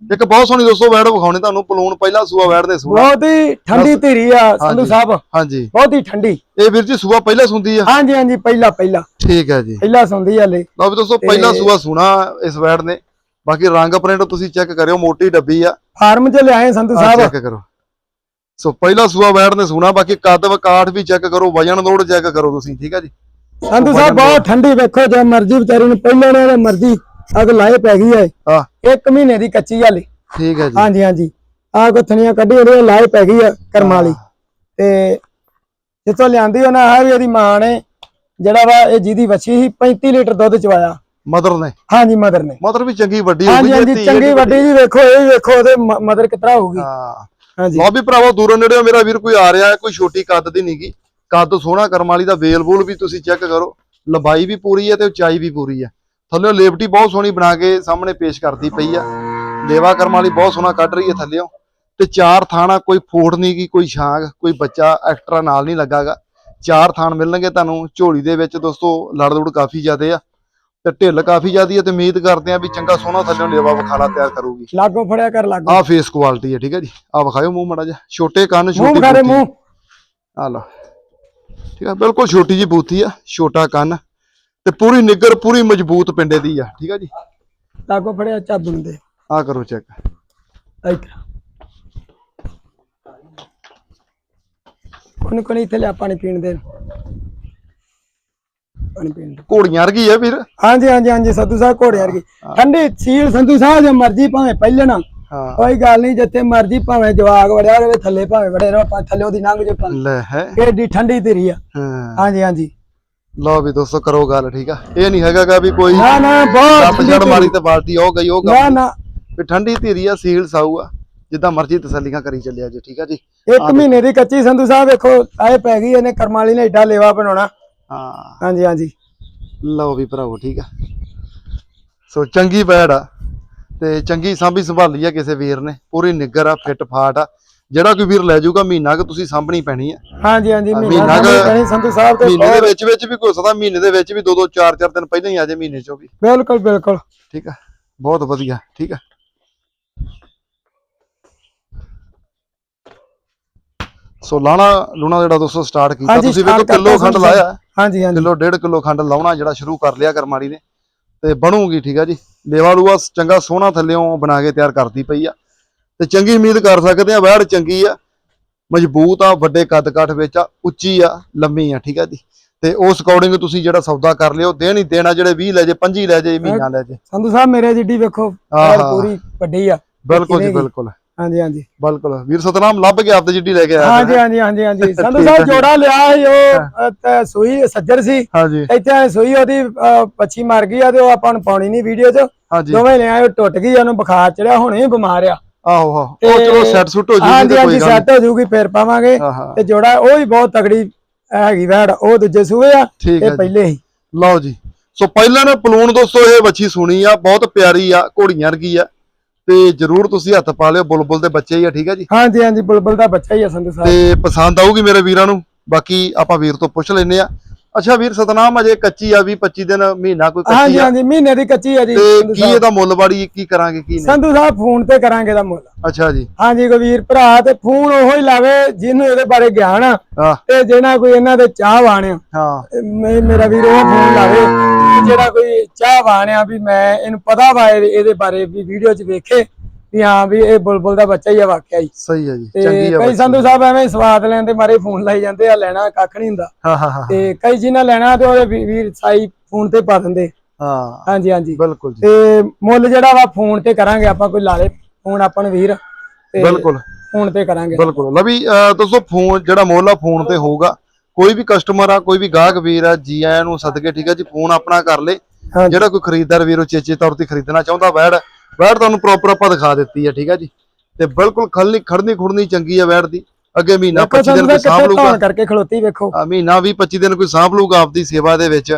ਇੱਕ ਬਹੁਤ ਸੋਹਣੀ ਦੋਸਤੋ ਵੈੜ ਵਿਖਾਉਣੇ ਤੁਹਾਨੂੰ ਪਲੂਣ ਪਹਿਲਾ ਸੂਆ ਵੈੜ ਦੇ ਸੂਆ। ਬਹੁਤ ਹੀ ਠੰਡੀ ਧੀਰੀ ਆ ਸੰਧੂ। ਸਾਹਿਬ। ਹਾਂਜੀ। ਬਹੁਤ ਹੀ ਠੰਡੀ। ਇਹ ਵੀਰ ਜੀ ਸੂਆ ਪਹਿਲਾ ਸੁੰਦੀ ਆ? ਹਾਂਜੀ ਹਾਂਜੀ ਪਹਿਲਾ ਪਹਿਲਾ। ਠੀਕ ਹੈ ਜੀ। ਪਹਿਲਾ ਸੁਣਦੀ ਆ ਲੈ ਲਓ ਵੀ ਦੋਸਤੋ ਪਹਿਲਾ ਸੂਆ ਸੁਣਾ ਇਸ ਵੈੜ ਨੇ। ਬਾਕੀ ਰੰਗ ਪ੍ਰਿੰਟ ਤੁਸੀਂ ਚੈੱਕ ਕਰਿਓ ਮੋਟੀ ਡੱਬੀ ਆ। ਫਾਰਮ 'ਚ ਲਿਆਏ ਸੰਧੂ ਸਾਹਿਬ। ਚੈੱਕ ਕਰੋ। ਸੋ ਪਹਿਲਾ ਸੂਆ ਵੈੜ ਨੇ ਸੁਣਾ ਬਾਕੀ ਕੱਦ ਵਕਾਠ ਵੀ ਚੈੱਕ ਕਰੋ ਵਜਨ ਲੋਡ ਚੈੱਕ ਕਰੋ ਤੁਸੀਂ ਠੀਕ ਹੈ ਜੀ। ਸੰਧੂ ਸਾਹਿਬ ਬਹੁਤ ਠੰਡੀ ਵੇਖੋ ਜੇ ਮਰਜ਼ੀ ਵਿਚਾਰੀ ਨੂੰ ਪਹਿਲਾਂ ਨੇ ਮਰਜ਼ੀ ਅਗ ਲਾਏ ਪੈ ਗਈ ਹੈ। ਹਾਂ। ਇੱਕ ਮਹੀਨੇ ਦੀ ਕੱਚੀ ਹਾਲੇ। ਠੀਕ ਹੈ ਜੀ। ਹਾਂਜੀ ਹਾਂਜੀ। ਆ ਗੁੱਥਣੀਆਂ ਕੱਢੀ ਉਹਦੇ ਲਾਏ ਪੈ ਗਈ ਆ ਕਰਮਾਂ ਵਾਲੀ। ਤੇ ਜਿੱਥੋਂ ਲਿਆਂਦੀ ਉਹਨਾਂ ਆ ਵੀ ਇਹਦੀ ਮਾਂ ਨੇ ਜਿਹੜਾ ਵਾ ਇਹ ਜਿਹਦੀ ਵੱਛੀ ਸੀ 35 ਲੀਟਰ ਦੁੱਧ ਚਵਾਇਆ। ਮਦਰ ਨੇ? ਹਾਂਜੀ ਮਦਰ ਨੇ। ਮਦਰ ਵੀ ਚੰਗੀ ਵੱਡੀ ਹਾਂਜੀ ਹੋਊਗੀ ਹਾਂਜੀ ਚੰਗੀ ਵੱਡੀ ਜੀ ਵੇਖੋ ਇਹ ਵੇਖੋ ਉਹਦੇ ਮਦਰ ਕਿਤਰਾ ਹੋਊਗੀ ਹਾਂ। ਹਾਂਜੀ। ਲਓ ਵੀ ਭਰਾਵੋ ਦੂਰੋਂ ਨੇੜੇ ਮੇਰਾ ਵੀਰ ਕੋਈ ਆ ਰਿਹਾ ਹੈ ਕੋਈ ਛੋਟੀ ਕੱਦ ਦੀ ਨਹੀਂਗੀ ਕੱਦ ਸੋਹਣਾ ਕਰਮ ਵਾਲੀ ਦਾ ਵੇਲ ਵੂਲ ਵੀ ਤੁਸੀਂ ਚੈੱਕ ਕਰੋ। ਲੰਬਾਈ ਵੀ ਪੂਰੀ ਹੈ ਤੇ ਉਚਾਈ ਵੀ ਪੂਰੀ ਹੈ। ਥੱਲੇ ਲੇਵਟੀ ਬਹੁਤ ਸੋਹਣੀ ਬਣਾ ਕੇ ਸਾਹਮਣੇ ਪੇਸ਼ ਕਰਦੀ ਪਈ ਆ। ਲੇਵਾ ਕਰਮ ਵਾਲੀ ਬਹੁਤ ਸੋਹਣਾ ਕੱਢ ਰਹੀ ਹੈ ਥੱਲਿਓਂ। ਤੇ ਚਾਰ ਥਾਣਾ ਕੋਈ ਫੋੜ ਨਹੀਂ ਗੀ ਕੋਈ ਛਾਂਗ ਕੋਈ ਬੱਚਾ ਐਕਸਟਰਾ ਨਾਲ ਨਹੀਂ ਲੱਗਾਗਾ। ਚਾਰ ਥਾਣ ਮਿਲਣਗੇ ਤੁਹਾਨੂੰ ਝੋਲੀ ਦੇ ਵਿੱਚ ਦੋਸਤੋ ਲੜ ਲੁੜ ਕਾਫੀ ਜ਼ਿਆਦੇ ਆ। ਤੇ ਢਿੱਲ ਕਾਫੀ ਜ਼ਿਆਦੀ ਹੈ ਤੇ ਉਮੀਦ ਕਰਦੇ ਆ ਵੀ ਚੰਗਾ ਸੋਹਣਾ ਥੱਲਿਓਂ ਲੇਵਾ ਵਿਖਾਲਾ ਤਿਆਰ ਕਰੂਗੀ। ਲਾਗੋ ਫੜਿਆ ਕਰ ਲਾਗੋ। ਆਹ ਫੇਸ ਕੁਆਲਿਟੀ ਹੈ ਠੀਕ ਹੈ ਜੀ। ਆਹ ਵਿਖਾਇਓ ਮੂੰਹ ਮੜਾ ਜਾ ਛੋਟੇ ਕੰਨ ਛੋਟੀ। ਮੂੰਹ ਆ ਲਓ। ਠੀਕ ਆ ਬਿਲਕੁਲ ਛੋਟੀ ਜੀ ਬੂਥੀ ਆ ਛੋਟਾ ਕੰਨ। ਤੇ ਪੂਰੀ ਨਿੱਗਰ ਪੂਰੀ ਮਜ਼ਬੂਤ ਪਿੰਡੇ ਦੀ ਆ ਠੀਕ ਆ ਜੀ? ਲਾਗੋ ਫੜਿਆ ਚੱਬ ਹੁੰਦੇ ਆ ਕਰੋ ਚੈੱਕ। ਇੱਧਰ ਕੋਣ ਕੋਣ ਇੱਥੇ ਲਿਆ ਪਾਣੀ ਪੀਣ ਦੇ। ਪਾਣੀ ਪੀਣ ਦੇ। ਘੋੜੀਆਂ ਵਰਗੀ ਆ ਵੀਰ ਹਾਂਜੀ ਹਾਂਜੀ ਹਾਂਜੀ ਸੰਧੂ ਸਾਹਿਬ ਘੋੜੇ ਵਰਗੀ। ਠੰਡੀ ਸੀਲ ਸੰਧੂ ਸਾਹਿਬ ਜੇ ਮਰਜ਼ੀ ਭਾਵੇਂ ਪਹਿਲਣਾ ਕੋਈ ਗੱਲ ਨਹੀਂ ਜਿੱਥੇ ਮਰਜ਼ੀ ਭਾਵੇਂ ਜਵਾਗ ਵੜਿਆ ਰਹੇ ਥੱਲੇ ਭਾਵੇਂ ਵੜੇ ਰਹੋ ਆਪਾਂ ਥੱਲੇ ਉਹਦੀ ਲੰਘ ਜੋ ਲੈ ਹੈ। ਕਿੱਡੀ ਠੰਡੀ ਧੀਰੀ ਆ। ਹਾਂਜੀ ਹਾਂਜੀ। ਲਓ ਵੀ ਦੋਸਤੋ ਕਰੋ ਗੱਲ ਠੀਕ ਆ? ਇਹ ਨਹੀਂ ਹੈਗਾਗਾ ਵੀ ਕੋਈ ਨਾ ਨਾ ਬਹੁਤ ਛੜ ਮਾਰੀ। ਤੇ ਬਾਲਟੀ ਉਹ ਗਈ ਉਹ ਨਾ ਕੰਮ ਨਾ। ਵੀ ਠੰਡੀ ਧੀਰੀ ਆ ਸੀਲ ਸਾਊ ਆ ਜਿੱਦਾਂ ਮਰਜ਼ੀ ਤਸੱਲੀਆਂ ਕਰੀ ਚੱਲਿਆ ਜੀ ਠੀਕ ਆ ਜੀ? ਇੱਕ ਮਹੀਨੇ ਦੀ ਕੱਚੀ ਸੰਧੂ ਸਾਹਿਬ ਵੇਖੋ ਆਏ ਪੈ ਗਈ ਇਹਨੇ ਕਰਮਾਂ ਵਾਲੀ ਨੇ ਏਡਾ ਲੇਵਾ ਬਣਾਉਣਾ। ਹਾਂ। ਹਾਂਜੀ ਹਾਂਜੀ। ਲਓ ਵੀ ਭਰਾਵੋ ਠੀਕ ਆ। ਸੋ ਚੰਗੀ ਬੈੜ ਆ ਤੇ ਚੰਗੀ ਸਾਂਭੀ ਸੰਭਾਲੀ ਆ ਕਿਸੇ ਵੀਰ ਨੇ ਪੂਰੀ ਨਿੱਗਰ ਆ ਫਿੱਟ ਫਾਟ ਆ। ਜਿਹੜਾ ਕੋਈ ਵੀਰ ਲੈ ਜਾਊਗਾ ਮਹੀਨਾ ਕਿ ਤੁਸੀਂ ਸਾਂਭਣੀ ਪੈਣੀ ਆ। ਹਾਂਜੀ ਹਾਂਜੀ ਮਹੀਨਾ ਮਹੀਨਾ ਕੁ- ਸੰਧੂ ਸਾਹਿਬ ਤੇ ਮਹੀਨੇ ਦੇ ਵਿੱਚ ਵਿੱਚ ਵੀ ਕੋਈ ਸਕਦਾ ਮਹੀਨੇ ਦੇ ਵਿੱਚ ਵੀ ਦੋ ਦੋ ਚਾਰ ਚਾਰ ਦਿਨ ਪਹਿਲਾਂ ਹੀ ਆ ਜਾਏ ਮਹੀਨੇ ਚੋਂ ਵੀ। ਬਿਲਕੁਲ ਬਿਲਕੁਲ। ਠੀਕ ਆ? ਬਹੁਤ ਵਧੀਆ ਠੀਕ ਆ? ਸੋ ਲਾਣਾ ਲੂਣਾ ਜਿਹੜਾ ਦੋਸਤੋ ਸਟਾਰਟ ਕੀਤਾ ਤੁਸੀਂ ਵੇਖੋ ਕਿਲੋ ਖੰਡ ਲਾਇਆ। ਹਾਂਜੀ ਹਾਂਜੀ। ਕਿਲੋ ਡੇਢ ਕਿਲੋ ਖੰਡ ਲਾਉਣਾ ਜਿਹੜਾ ਸ਼ੁਰੂ ਕਰ ਲਿਆ ਕਰਮਾੜੀ ਨੇ। ਤੇ ਬਣੂਗੀ ਠੀਕ ਆ ਜੀ। ਲੇਵਾ ਲੂਆ ਚੰਗਾ ਸੋਹਣਾ ਥੱਲਿਓਂ ਬਣਾ ਕੇ ਤਿਆਰ ਕਰਦੀ ਪਈ ਆ। ਤੇ ਚੰਗੀ ਉਮੀਦ ਕਰ ਸਕਦੇ ਆ ਵੈੜ ਚੰਗੀ ਆ ਮਜ਼ਬੂਤ ਆ ਵੱਡੇ ਕੱਦ ਕਾਠ ਵਿੱਚ ਆ ਉੱਚੀ ਆ ਲੰਮੀ ਆ ਠੀਕ ਆ ਜੀ। ਤੇ ਉਸ ਅਕੋਰਡਿੰਗ ਤੁਸੀਂ ਜਿਹੜਾ ਸੌਦਾ ਕਰ ਲਿਓ ਦੇਣ ਹੀ ਦੇਣਾ ਜਿਹੜੇ 20 ਲੈ ਜੇ 25 ਲੈ ਜੇ ਮਹੀਨਾ ਲੈ ਜੇ। ਸੰਧੂ ਸਾਹਿਬ ਮੇਰੇ ਜਿੱਡੀ ਵੇਖੋ। ਪੈਰ ਵੱਡੀ ਆ। ਬਿਲਕੁਲ ਜੀ? ਬਿਲਕੁਲ। ਹਾਂਜੀ ਹਾਂਜੀ। ਬਿਲਕੁਲ। ਵੀਰ ਸਤਨਾਮ ਲੱਭ ਗਿਆ ਆਪਦੇ ਜਿੱਡੀ ਲੈ ਕੇ ਆਇਆ ਹਾਂਜੀ ਹਾਂਜੀ ਹਾਂਜੀ ਹਾਂਜੀ। ਸੰਧੂ ਸਾਹਿਬ ਜੋੜਾ ਲਿਆ ਸੀ ਉਹ ਸੂਈ ਸੱਜਰ ਸੀ। ਇੱਥੇ ਸੂਈ ਉਹਦੀ ਪੱਛੀ ਮਰ ਗਈ ਆ ਤੇ ਉਹ ਆਪਾਂ ਨੂੰ ਪਾਉਣੀ ਨਹੀਂ ਵੀਡੀਓ 'ਚ। ਦੋਵੇਂ ਲਿਆਏ ਉਹ ਟੁੱਟ ਗਈ ਉਹਨੂੰ ਬੁਖਾਰ ਚੜਿਆ ਹੁਣੇ ਹੀ ਬਿਮਾਰ ਆ। ਆਹੋ ਆਹੋ। ਉਹ ਚਲੋ ਸੈੱਟ ਸੁੱਟ ਹੋ ਜੂਗੀ ਹਾਂਜੀ ਹਾਂਜੀ ਸੈੱਟ ਹੋ ਜੂਗੀ ਫੇਰ ਪਾਵਾਂਗੇ। ਤੇ ਜੋੜਾ ਉਹ ਹੀ ਬਹੁਤ ਤਗੜੀ ਹੈਗੀ ਵੈੜ ਉਹ ਦੂਜੇ ਸੂਏ ਆ ਇਹ ਪਹਿਲੇ ਹੀ। ਲਓ ਜੀ। ਸੋ ਪਹਿਲਾਂ ਨੇ ਪਲੂਣ ਦੋਸਤੋ ਇਹ ਵੱਛੀ ਸੁਣੀ ਆ ਬਹੁਤ ਪਿਆਰੀ ਆ ਘੋੜੀਆਂ ਵਰਗੀ ਆ। ਤੇ ਜਰੂਰ ਤੁਸੀਂ ਹੱਥ ਪਾ ਲਿਓ ਬੁਲਬੁਲ ਦੇ ਬੱਚੇ ਹੀ ਆ ਠੀਕ ਆ ਜੀ? ਹਾਂਜੀ ਹਾਂਜੀ ਬੁਲਬੁਲ ਦਾ ਬੱਚਾ ਹੀ ਆ ਸਾਹਿਬ। ਤੇ ਪਸੰਦ ਆਊਗੀ ਮੇਰੇ ਵੀਰਾਂ ਨੂੰ। ਬਾਕੀ ਆਪਾਂ ਵੀਰ ਤੋਂ ਪੁੱਛ ਲੈਨੇ ਆ। ਅੱਛਾ ਵੀਰ ਸਤਨਾਮ ਅਜੇ ਕੱਚੀ ਆ 20 25 ਦਿਨ ਮਹੀਨਾ ਕੋਈ ਕੱਚੀ ਹਾਂਜੀ ਆ? ਹਾਂਜੀ ਮਹੀਨੇ ਦੀ ਕੱਚੀ ਆ ਜੀ ਤੇ ਕੀ। ਇਹਦਾ ਮੁੱਲ ਬਾੜੀ ਕੀ ਕਰਾਂਗੇ ਕੀ ਨਹੀਂ? ਸੰਧੂ ਸਾਹਿਬ ਫੋਨ ਤੇ ਕਰਾਂਗੇ ਦਾ ਮੁੱਲ। ਅੱਛਾ ਜੀ। ਹਾਂਜੀ ਗਵੀਰ ਭਰਾ ਤੇ ਫੋਨ ਉਹੋ ਹੀ ਲਾਵੇ ਜਿਹਨੂੰ ਇਹਦੇ ਬਾਰੇ ਗਿਆਨ ਆ ਤੇ ਜਿਹੜਾ ਕੋਈ ਇਹਨਾਂ ਦੇ ਚਾਹਵਾਨ ਆ। ਹਾਂ। ਮੇਰਾ ਵੀਰ ਉਹ ਫੋਨ ਲਾਵੇ ਜਿਹੜਾ ਕੋਈ ਚਾਹਵਾਨ ਆ ਵੀ ਮੈਂ ਇਹਨੂੰ ਪਤਾ ਵਾ ਇਹਦੇ ਬਾਰੇ ਵੀ ਵੀਡੀਓ 'ਚ ਵੇਖੇ। ਵੀ ਹਾਂ ਵੀ ਇਹ ਬੁਲਬੁਲ ਦਾ ਬੱਚਾ ਹੀ ਆ ਵਾਕਿਆ ਹੀ। ਸਹੀ ਆ ਜੀ ਤੇ ਚੰਗੀ ਆ ਕਈ। ਸੰਧੂ ਸਾਹਿਬ ਐਵੇਂ ਹੀ ਸਵਾਦ ਲੈਣ ਦੇ ਮਾਰੇ ਫੋਨ ਲਾਈ ਜਾਂਦੇ ਆ ਲੈਣਾ ਕੱਖ ਨਹੀਂ ਹੁੰਦਾ। ਹਾਂ ਹਾਂ ਹਾਂ ਤੇ ਕਈ ਜਿਹਨਾਂ ਲੈਣਾ ਤੇ ਉਹਦੇ ਵੀਰ ਸਾਈ ਫੋਨ ਤੇ ਪਾ ਦਿੰਦੇ। ਹਾਂ। ਹਾਂਜੀ ਹਾਂਜੀ। ਬਿਲਕੁਲ ਜੀ। ਤੇ ਮੁੱਲ ਜਿਹੜਾ ਵਾ ਫੋਨ ਤੇ ਕਰਾਂਗੇ ਆਪਾਂ ਕੋਈ ਲਾ ਲੇ ਫੋਨ ਆਪਾਂ ਨੂੰ ਵੀਰ। ਤੇ ਬਿਲਕੁਲ। ਫੋਨ ਤੇ ਕਰਾਂਗੇ। ਬਿਲਕੁਲ। ਲਵੀ ਦੋਸਤੋ ਫੋਨ ਜਿਹੜਾ ਮੁੱਲ ਆ ਫੋਨ ਤੇ ਹੋਊਗਾ ਕੋਈ ਵੀ ਕਸਟਮਰ ਆ ਕੋਈ ਵੀ ਗਾਹਕ ਵੀਰ ਆ ਜੀ ਆਇਆਂ ਨੂੰ ਸਦਕੇ ਠੀਕ ਆ ਜੀ ਫੋਨ ਆਪਣਾ ਕਰ ਲੇ। ਜਿਹੜਾ ਕੋਈ ਖਰੀਦਦਾਰ ਵੀਰੋ ਚੇਚੇ ਤੌਰ ਤੇ ਖਰੀਦਣਾ ਚਾਹੁੰਦਾ ਵੈੜ ਵੈੜ ਤੁਹਾਨੂੰ ਪ੍ਰੋਪਰ ਆਪਾਂ ਦਿਖਾ ਦਿੱਤੀ ਹੈ ਠੀਕ ਹੈ ਜੀ। ਤੇ ਬਿਲਕੁਲ ਖਲਨੀ ਖੜਨੀ ਖੁੜਨੀ ਚੰਗੀ ਹੈ ਵੈੜ ਦੀ। ਅੱਗੇ ਮਹੀਨਾ ਦੇਖੋ 25 ਦਿਨ ਕੋਈ ਸਾਂਭ ਲੂਗਾ ਕਰਕੇ ਖਲੋਤੀ ਵੇਖੋ। ਆ ਮਹੀਨਾ ਵੀ 25 ਦਿਨ ਕੋਈ ਸਾਂਭ ਲੂਗਾ ਆਪਦੀ ਸੇਵਾ ਦੇ ਵਿੱਚ।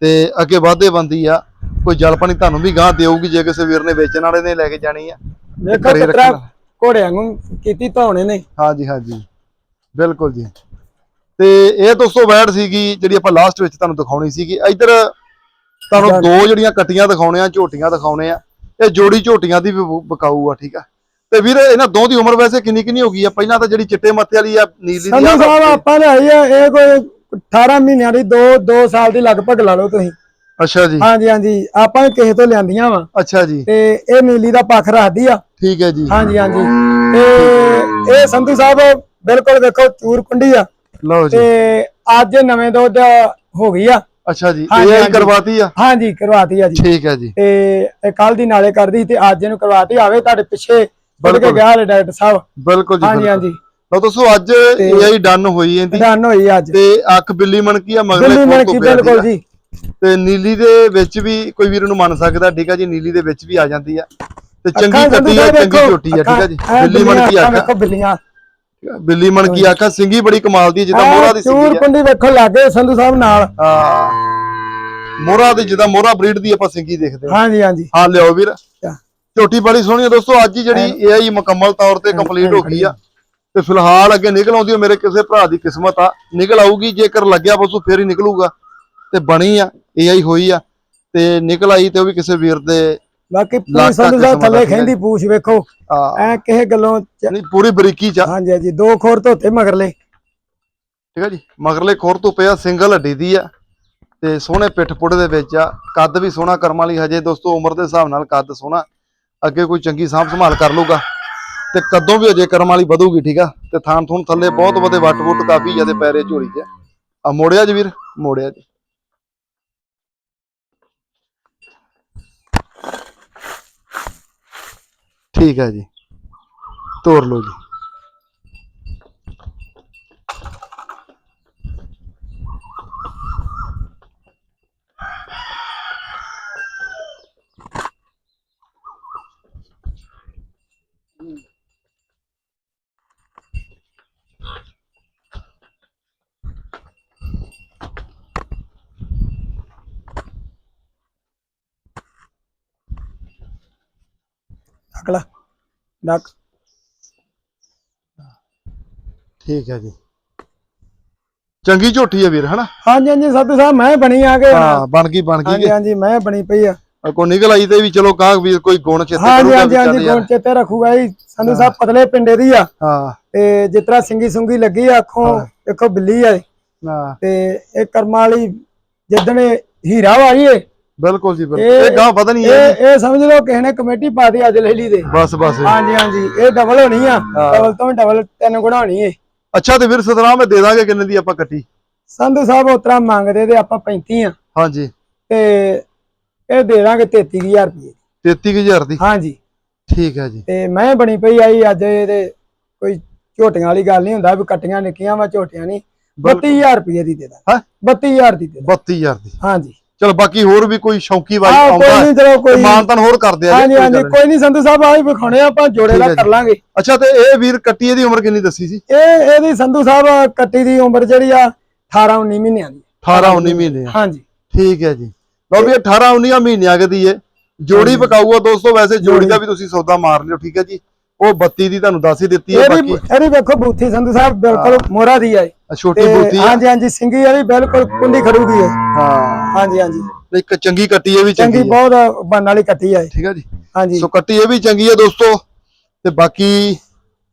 ਤੇ ਅੱਗੇ ਵਾਧੇ ਬੰਦੀ ਆ। ਕੋਈ ਜਲ ਪਾਣੀ ਤੁਹਾਨੂੰ ਵੀ ਗਾਂ ਦੇਊਗੀ ਜੇ ਕਿਸੇ ਵੀਰ ਨੇ ਵੇਚਣ ਵਾਲੇ ਨੇ ਲੈ ਕੇ ਜਾਣੀ ਆ। ਘਰੇ ਕਿਤਰਾ ਨੂੰ ਕੀਤੀ ਧੌਣੇ ਨੇ ਹਾਂਜੀ ਹਾਂਜੀ। ਬਿਲਕੁਲ ਜੀ। ਤੇ ਇਹ ਦੋਸਤੋ ਵੈੜ ਸੀਗੀ ਜਿਹੜੀ ਆਪਾਂ ਲਾਸਟ ਵਿੱਚ ਤੁਹਾਨੂੰ ਦਿਖਾਉਣੀ ਸੀਗੀ। ਇੱਧਰ ਤੁਹਾਨੂੰ। ਦੋ ਜਿਹੜੀਆਂ ਕੱਟੀਆਂ ਦਿਖਾਉਣੇ ਆ ਝੋਟੀਆਂ ਦਿਖਾਉਣੇ ਆ। ਇਹ ਜੋੜੀ ਝੋਟੀਆਂ ਦੀ ਵੀ ਵਿਕਾਊ ਆ ਠੀਕ ਆ। ਤੇ ਵੀਰ ਇਹਨਾਂ ਦੋ ਦੀ ਉਮਰ ਵੈਸੇ ਕਿੰਨੀ ਕਿੰਨੀ ਹੋ ਗਈ ਆ? ਪਹਿਲਾਂ ਤਾਂ ਜਿਹੜੀ ਚਿੱਟੇ ਮੱਥੇ ਵਾਲੀ ਆ ਨੀਲੀ ਦੀ ਸੰਧੂ ਸਾਹਿਬ ਆਪਾਂ ਲਿਆਈ ਆ ਇਹ ਕੋਈ 18 ਮਹੀਨਿਆਂ ਦੀ 2 2 ਸਾਲ ਦੀ ਲਗਭਗ ਲਾ ਲਓ ਤੁਸੀਂ। ਅੱਛਾ ਜੀ। ਹਾਂਜੀ ਹਾਂਜੀ। ਆਪਾਂ ਕਿਸੇ ਤੋਂ ਲਿਆਂਦੀਆਂ ਵਾ। ਅੱਛਾ ਜੀ। ਤੇ ਇਹ ਨੀਲੀ ਦਾ ਪੱਖ ਰੱਖਦੀ ਆ। ਠੀਕ ਹੈ ਜੀ। ਹਾਂਜੀ ਹਾਂਜੀ। ਤੇ ਇਹ ਸੰਧੂ ਸਾਹਿਬ ਬਿਲਕੁਲ ਵੇਖੋ ਚੂਰ ਕੁੰਡੀ ਆ। ਲਓ ਜੀ। ਤੇ ਅੱਜ ਨਵੇਂ ਦੁੱਧ ਹੋ ਗਈ ਆ। ਅੱਛਾ ਜੀ ਹਾਂਜੀ, ਇਹ ਆਈ ਹਾਂਜੀ। ਕਰਵਾਤੀ ਆ? ਹਾਂਜੀ ਕਰਵਾਤੀ ਆ ਜੀ। ਠੀਕ ਹੈ ਜੀ। ਤੇ ਕੱਲ ਦੀ ਨਾਲੇ ਕਰਦੀ ਤੇ ਅੱਜ ਇਹਨੂੰ ਕਰਵਾਤੀ ਆਵੇ ਤੁਹਾਡੇ ਪਿੱਛੇ ਵੱਧ ਕੇ ਬਿਲਕੁਲ। ਗਿਆ ਹਲੇ ਡਾਕਟਰ ਸਾਹਿਬ। ਬਿਲਕੁਲ ਜੀ ਹਾਂਜੀ। ਹਾਂਜੀ। ਲਓ ਦੋਸਤੋ ਅੱਜ ਏਆਈ ਡਨ ਹੋਈ ਇਹਦੀ? ਡਨ ਹੋਈ ਅੱਜ। ਤੇ ਅੱਖ ਬਿੱਲੀ ਮਣਕੀ ਆ? ਮਗਲੇ ਦਿੱਲੀ ਕੋਲ ਬਿਲਕੁਲ ਸੀਗਾ। ਜੀ। ਤੇ ਨੀਲੀ ਦੇ ਵਿੱਚ ਵੀ ਕੋਈ ਵੀਰ ਨੂੰ ਮੰਨ ਸਕਦਾ ਠੀਕ ਆ ਜੀ ਨੀਲੀ ਦੇ ਵਿੱਚ ਵੀ ਆ ਜਾਂਦੀ ਆ। ਤੇ ਚੰਗੀ ਅੱਖਾਂ ਕੱਟੀ ਆ ਚੰਗੀ ਝੋਟੀ ਆ ਠੀਕ ਆ ਜੀ। ਅੱਖਾਂ- ਬਿੱਲੀ ਮਣਕੀ ਅੱਖਾਂ ਆਖਾ ਵੇਖੋ ਬਿੱਲੀਆਂ। ਬਿੱਲੀ ਮਣਕੀ ਆਖਾ ਸਿੰਗੀ ਬੜੀ ਕਮਾਲ ਦੀ ਜਿੱਦਾਂ ਮੋਹਰਾ ਦੀ ਚੂਰ ਸਿੰਗੀ ਆ ਕੁੰਡੀ ਵੇਖੋ ਲੱਗੇ ਸੰਧੂ ਸਾਹਿਬ ਨਾਲ। ਹਾਂ। ਮੋਹਰਾ ਦੀ ਜਿੱਦਾਂ ਮੋਹਰਾ ਬਰੀਡ ਦੀ ਆਪਾਂ ਸਿੰਗੀ ਦੇਖਦੇ ਹਾਂ। ਹਾਂਜੀ ਹਾਂਜੀ। ਹਾਂ ਲਿਓ ਵੀਰ? ਝੋਟੀ ਬੜੀ ਸੋਹਣੀ ਆ ਦੋਸਤੋ ਅੱਜ ਹੀ ਜਿਹੜੀ ਏਆਈ ਮੁਕੰਮਲ ਤੌਰ ਤੇ ਕੰਪਲੀਟ ਹੋ ਗਈ ਆ। ਤੇ ਫਿਲਹਾਲ ਅੱਗੇ ਨਿਕਲ ਆਉਂਦੀ ਮੇਰੇ ਕਿਸੇ ਭਰਾ ਦੀ ਕਿਸਮਤ ਆ। ਨਿਕਲ ਆਊਗੀ ਜੇਕਰ ਲੱਗਿਆ ਪਸ਼ੂ ਫੇਰ ਹੀ ਨਿਕਲੂਗਾ। ਤੇ ਬਣੀ ਆ ਏਆਈ ਹੋਈ ਆ। ਤੇ ਨਿਕਲ ਆਈ ਤੇ ਉਹ ਵੀ ਕਿਸੇ ਵੀਰ ਦੇ ਬਾਕੀ ਪੂਰੀ ਸੰਧੂ ਸਾਹਿਬ ਥੱਲੇ ਆ ਖੈਂਦੀ ਪੂਛ ਵੇਖੋ। ਆ ਐ ਕਿਸੇ ਗੱਲੋਂ ਨਹੀਂ ਪੂਰੀ ਬਰੀਕੀ ਚ ਆ। ਹਾਂਜੀ ਹਾਂਜੀ ਦੋ ਖੋਰ ਧੋਤੇ ਮਗਰਲੇ। ਠੀਕ ਹੈ ਜੀ ਮਗਰਲੇ ਖੋਰ ਤੋਂ ਪਿਆ ਸਿੰਗਲ ਹੱਡੀ ਦੀ ਆ ਤੇ ਸੋਹਣੇ ਪਿੱਠ ਪੁੱਟ ਦੇ ਵਿੱਚ ਆ। ਕੱਦ ਵੀ ਸੋਹਣਾ ਕਰਮ ਵਾਲੀ ਹਜੇ ਦੋਸਤੋ ਉਮਰ ਦੇ ਹਿਸਾਬ ਨਾਲ ਕੱਦ ਸੋਹਣਾ। ਅੱਗੇ ਕੋਈ ਚੰਗੀ ਸਾਂਭ ਸੰਭਾਲ ਕਰ ਲੂਗਾ ਤੇ ਕਦੋਂ ਵੀ ਹਜੇ ਕਰਮ ਵਾਲੀ ਵਧੂਗੀ ਠੀਕ ਆ? ਤੇ ਥਾਂ ਥੂਣ ਥੱਲੇ ਬਹੁਤ ਵਧੇ ਵੱਟ ਵੁੱਟ ਕਾਫੀ ਜਿਆਦੇ ਪੈਰੇ ਝੋਲੀ 'ਚ। ਆ ਮੋੜਿਆ ਜੀ ਵੀਰ ਮੋੜਿਆ ਜੀ। ਠੀਕ ਹੈ ਜੀ। ਤੋਰ ਲਓ ਜੀ ਅਗਲਾ ਡੱਕ ਠੀਕ ਹੈ ਜੀ। ਚੰਗੀ ਝੋਟੀ ਹੈ ਵੀਰ ਹਨਾ? ਹਾਂਜੀ ਹਾਂਜੀ ਸੰਧੂ ਸਾਹਿਬ ਮੈਂ ਬਣੀ ਆ ਕੇ। ਹਾਂ ਬਣ ਗਈ ਬਣ ਗਈ ਹਾਂਜੀ ਹਾਂਜੀ ਮੈਂ ਬਣੀ ਪਈ ਆ। ਕੋ ਨਿਕਲ ਆਈ ਤੇ ਵੀ ਚਲੋ ਕਾਹ ਵੀਰ ਕੋਈ ਗੁਣ ਚੇਤੇ ਕਰੂਗਾ ਹਾਂਜੀ ਹਾਂਜੀ। ਗੁਣ ਚੇਤੇ ਰੱਖੂਗਾ ਜੀ। ਸੰਧੂ ਸਾਹਿਬ ਪਤਲੇ ਪਿੰਡੇ ਦੀ ਆ। ਹਾਂ। ਤੇ ਜਿਸ ਤਰ੍ਹਾਂ ਸਿੰਗੀ ਸੁੰਗੀ ਲੱਗੀ ਆ ਅੱਖੋਂ। ਦੇਖੋ ਬਿੱਲੀ ਆ ਹਾਂ। ਤੇ ਇਹ ਕਰਮਾਂ ਵਾਲੀ ਜਿੱਦਣ ਹੀਰਾ ਵਾਈ ਏ ਬਿਲਕੁਲ ਜੀ ਬਿਲਕੁਲ। ਇਹ- ਗਾਂ ਵਧਣੀ ਹੈ ਇਹ ਇਹ ਸਮਝ ਲਓ ਕਿਸੇ ਨੇ ਕਮੇਟੀ ਪਾ ਦੀ ਅੱਜ ਲੈ ਲਈ ਦੇ। ਬਸ ਬਸ। ਹਾਂਜੀ ਹਾਂਜੀ। ਇਹ ਡਬਲ ਹੋਣੀ ਆ। ਡਬਲ ਤੋਂ ਡਬਲ ਤਿੰਨ ਗੁਣਾ ਹੋਣੀ ਏ। ਅੱਛਾ ਤੇ ਵੀਰ ਸਤਨਾਮ ਮੈਂ ਦੇ ਦਾਂਗੇ ਕਿੰਨੇ ਦੀ ਆਪਾਂ ਕੱਟੀ? ਸੰਧੂ ਸਾਹਿਬ ਉਤਰਾ ਮੰਗਦੇ ਤੇ ਆਪਾਂ 35 ਆ। ਹਾਂਜੀ। ਤੇ ਇਹ ਦੇ ਦਾਂਗੇ 33000 ਰੁਪਏ 33000 ਦੀ? ਹਾਂਜੀ। ਠੀਕ ਹੈ ਜੀ। ਤੇ ਮੈਂ ਬਣੀ ਪਈ ਆਈ ਅੱਜ ਇਹਦੇ ਕੋਈ ਝੋਟੀਆਂ ਵਾਲੀ ਗੱਲ ਨਹੀਂ ਹੁੰਦਾ ਵੀ ਕੱਟੀਆਂ ਨਿੱਕੀਆਂ ਵਾ ਝੋਟੀਆਂ ਨਹੀਂ। 32000 ਰੁਪਏ ਦੀ ਦੇ ਦਾਂ ਹੈਂ? 32000 ਦੀ ਦੇ ਦਾਂ 32000 ਦੀ। ਹਾਂਜੀ। ਚਲ ਬਾਕੀ ਹੋਰ ਵੀ ਕੋਈ ਸ਼ੌਂਕੀ ਵਾਈ ਆਹ ਕੋਈ ਆਉਂਦਾ ਨਹੀਂ ਚਲੋ ਕੋਈ ਮਾਨਤਨ ਹੋਰ ਕਰਦੇ ਆ ਹਾਂਜੀ ਹਾਂਜੀ ਕੋਈ ਨਹੀਂ ਸੰਧੂ ਸਾਹਿਬ ਆਹੀ ਵਿਖਾਉਣੇ ਆ, ਆਪਾਂ ਜੋੜੇ ਠੀਕ ਦਾ ਹੈ ਕਰ ਲਾਂਗੇ। ਅੱਛਾ ਤੇ ਇਹ ਵੀਰ ਕੱਟੀ ਇਹਦੀ ਉਮਰ ਕਿੰਨੀ ਦੱਸੀ ਸੀ? ਇਹ ਇਹਦੀ ਸੰਧੂ ਸਾਹਿਬ ਕੱਟੀ ਦੀ ਉਮਰ ਜਿਹੜੀ ਆ 18 19 ਮਹੀਨਿਆਂ ਦੀ। 18 19 ਮਹੀਨੇ ਆ। ਹਾਂਜੀ। ਠੀਕ ਹੈ ਜੀ। ਲਓ ਵੀ 18 19 ਮਹੀਨਿਆਂ ਕੁ ਦੀ ਏ। ਜੋੜੀ ਪਕਾਊਗਾ ਦੋਸਤੋ ਵੈਸੇ ਜੋੜੀ ਦਾ ਵੀ ਤੁਸੀਂ ਸੌਦਾ ਮਾਰ ਲਿਓ ਠੀਕ ਹੈ ਜੀ। ਉਹ 32 ਦੀ ਤੁਹਾਨੂੰ ਦੱਸ ਹੀ ਦਿੱਤੀ ਹੈ ਇਹਦੀ ਬਾਕੀ ਇਹਦੀ ਵੇਖੋ ਬੂਥੀ ਸੰਧੂ ਸਾਹਿਬ ਬਿਲਕੁਲ ਮੋਹਰਾ ਦੀ ਆ ਇਹ। ਛੋਟੀ ਆ। ਹਾਂਜੀ ਹਾਂਜੀ ਸਿੰਗੀ ਇਹਦੀ ਬਿਲਕੁਲ ਕੁੰਡੀ ਖੜੂਗੀ ਇਹ। ਹਾਂ। ਹਾਂਜੀ ਹਾਂਜੀ। ਇੱਕ ਚੰਗੀ ਕੱਟੀ ਇਹ ਵੀ ਚੰਗੀ ਚੰਗੀ ਹੈ ਬਹੁਤ ਬੰਨ ਵਾਲੀ ਕੱਟੀ ਆ ਇਹ। ਠੀਕ ਹੈ ਜੀ। ਹਾਂਜੀ। ਸੋ ਕੱਟੀ ਇਹ ਵੀ ਚੰਗੀ ਹੈ ਦੋਸਤੋ। ਤੇ ਬਾਕੀ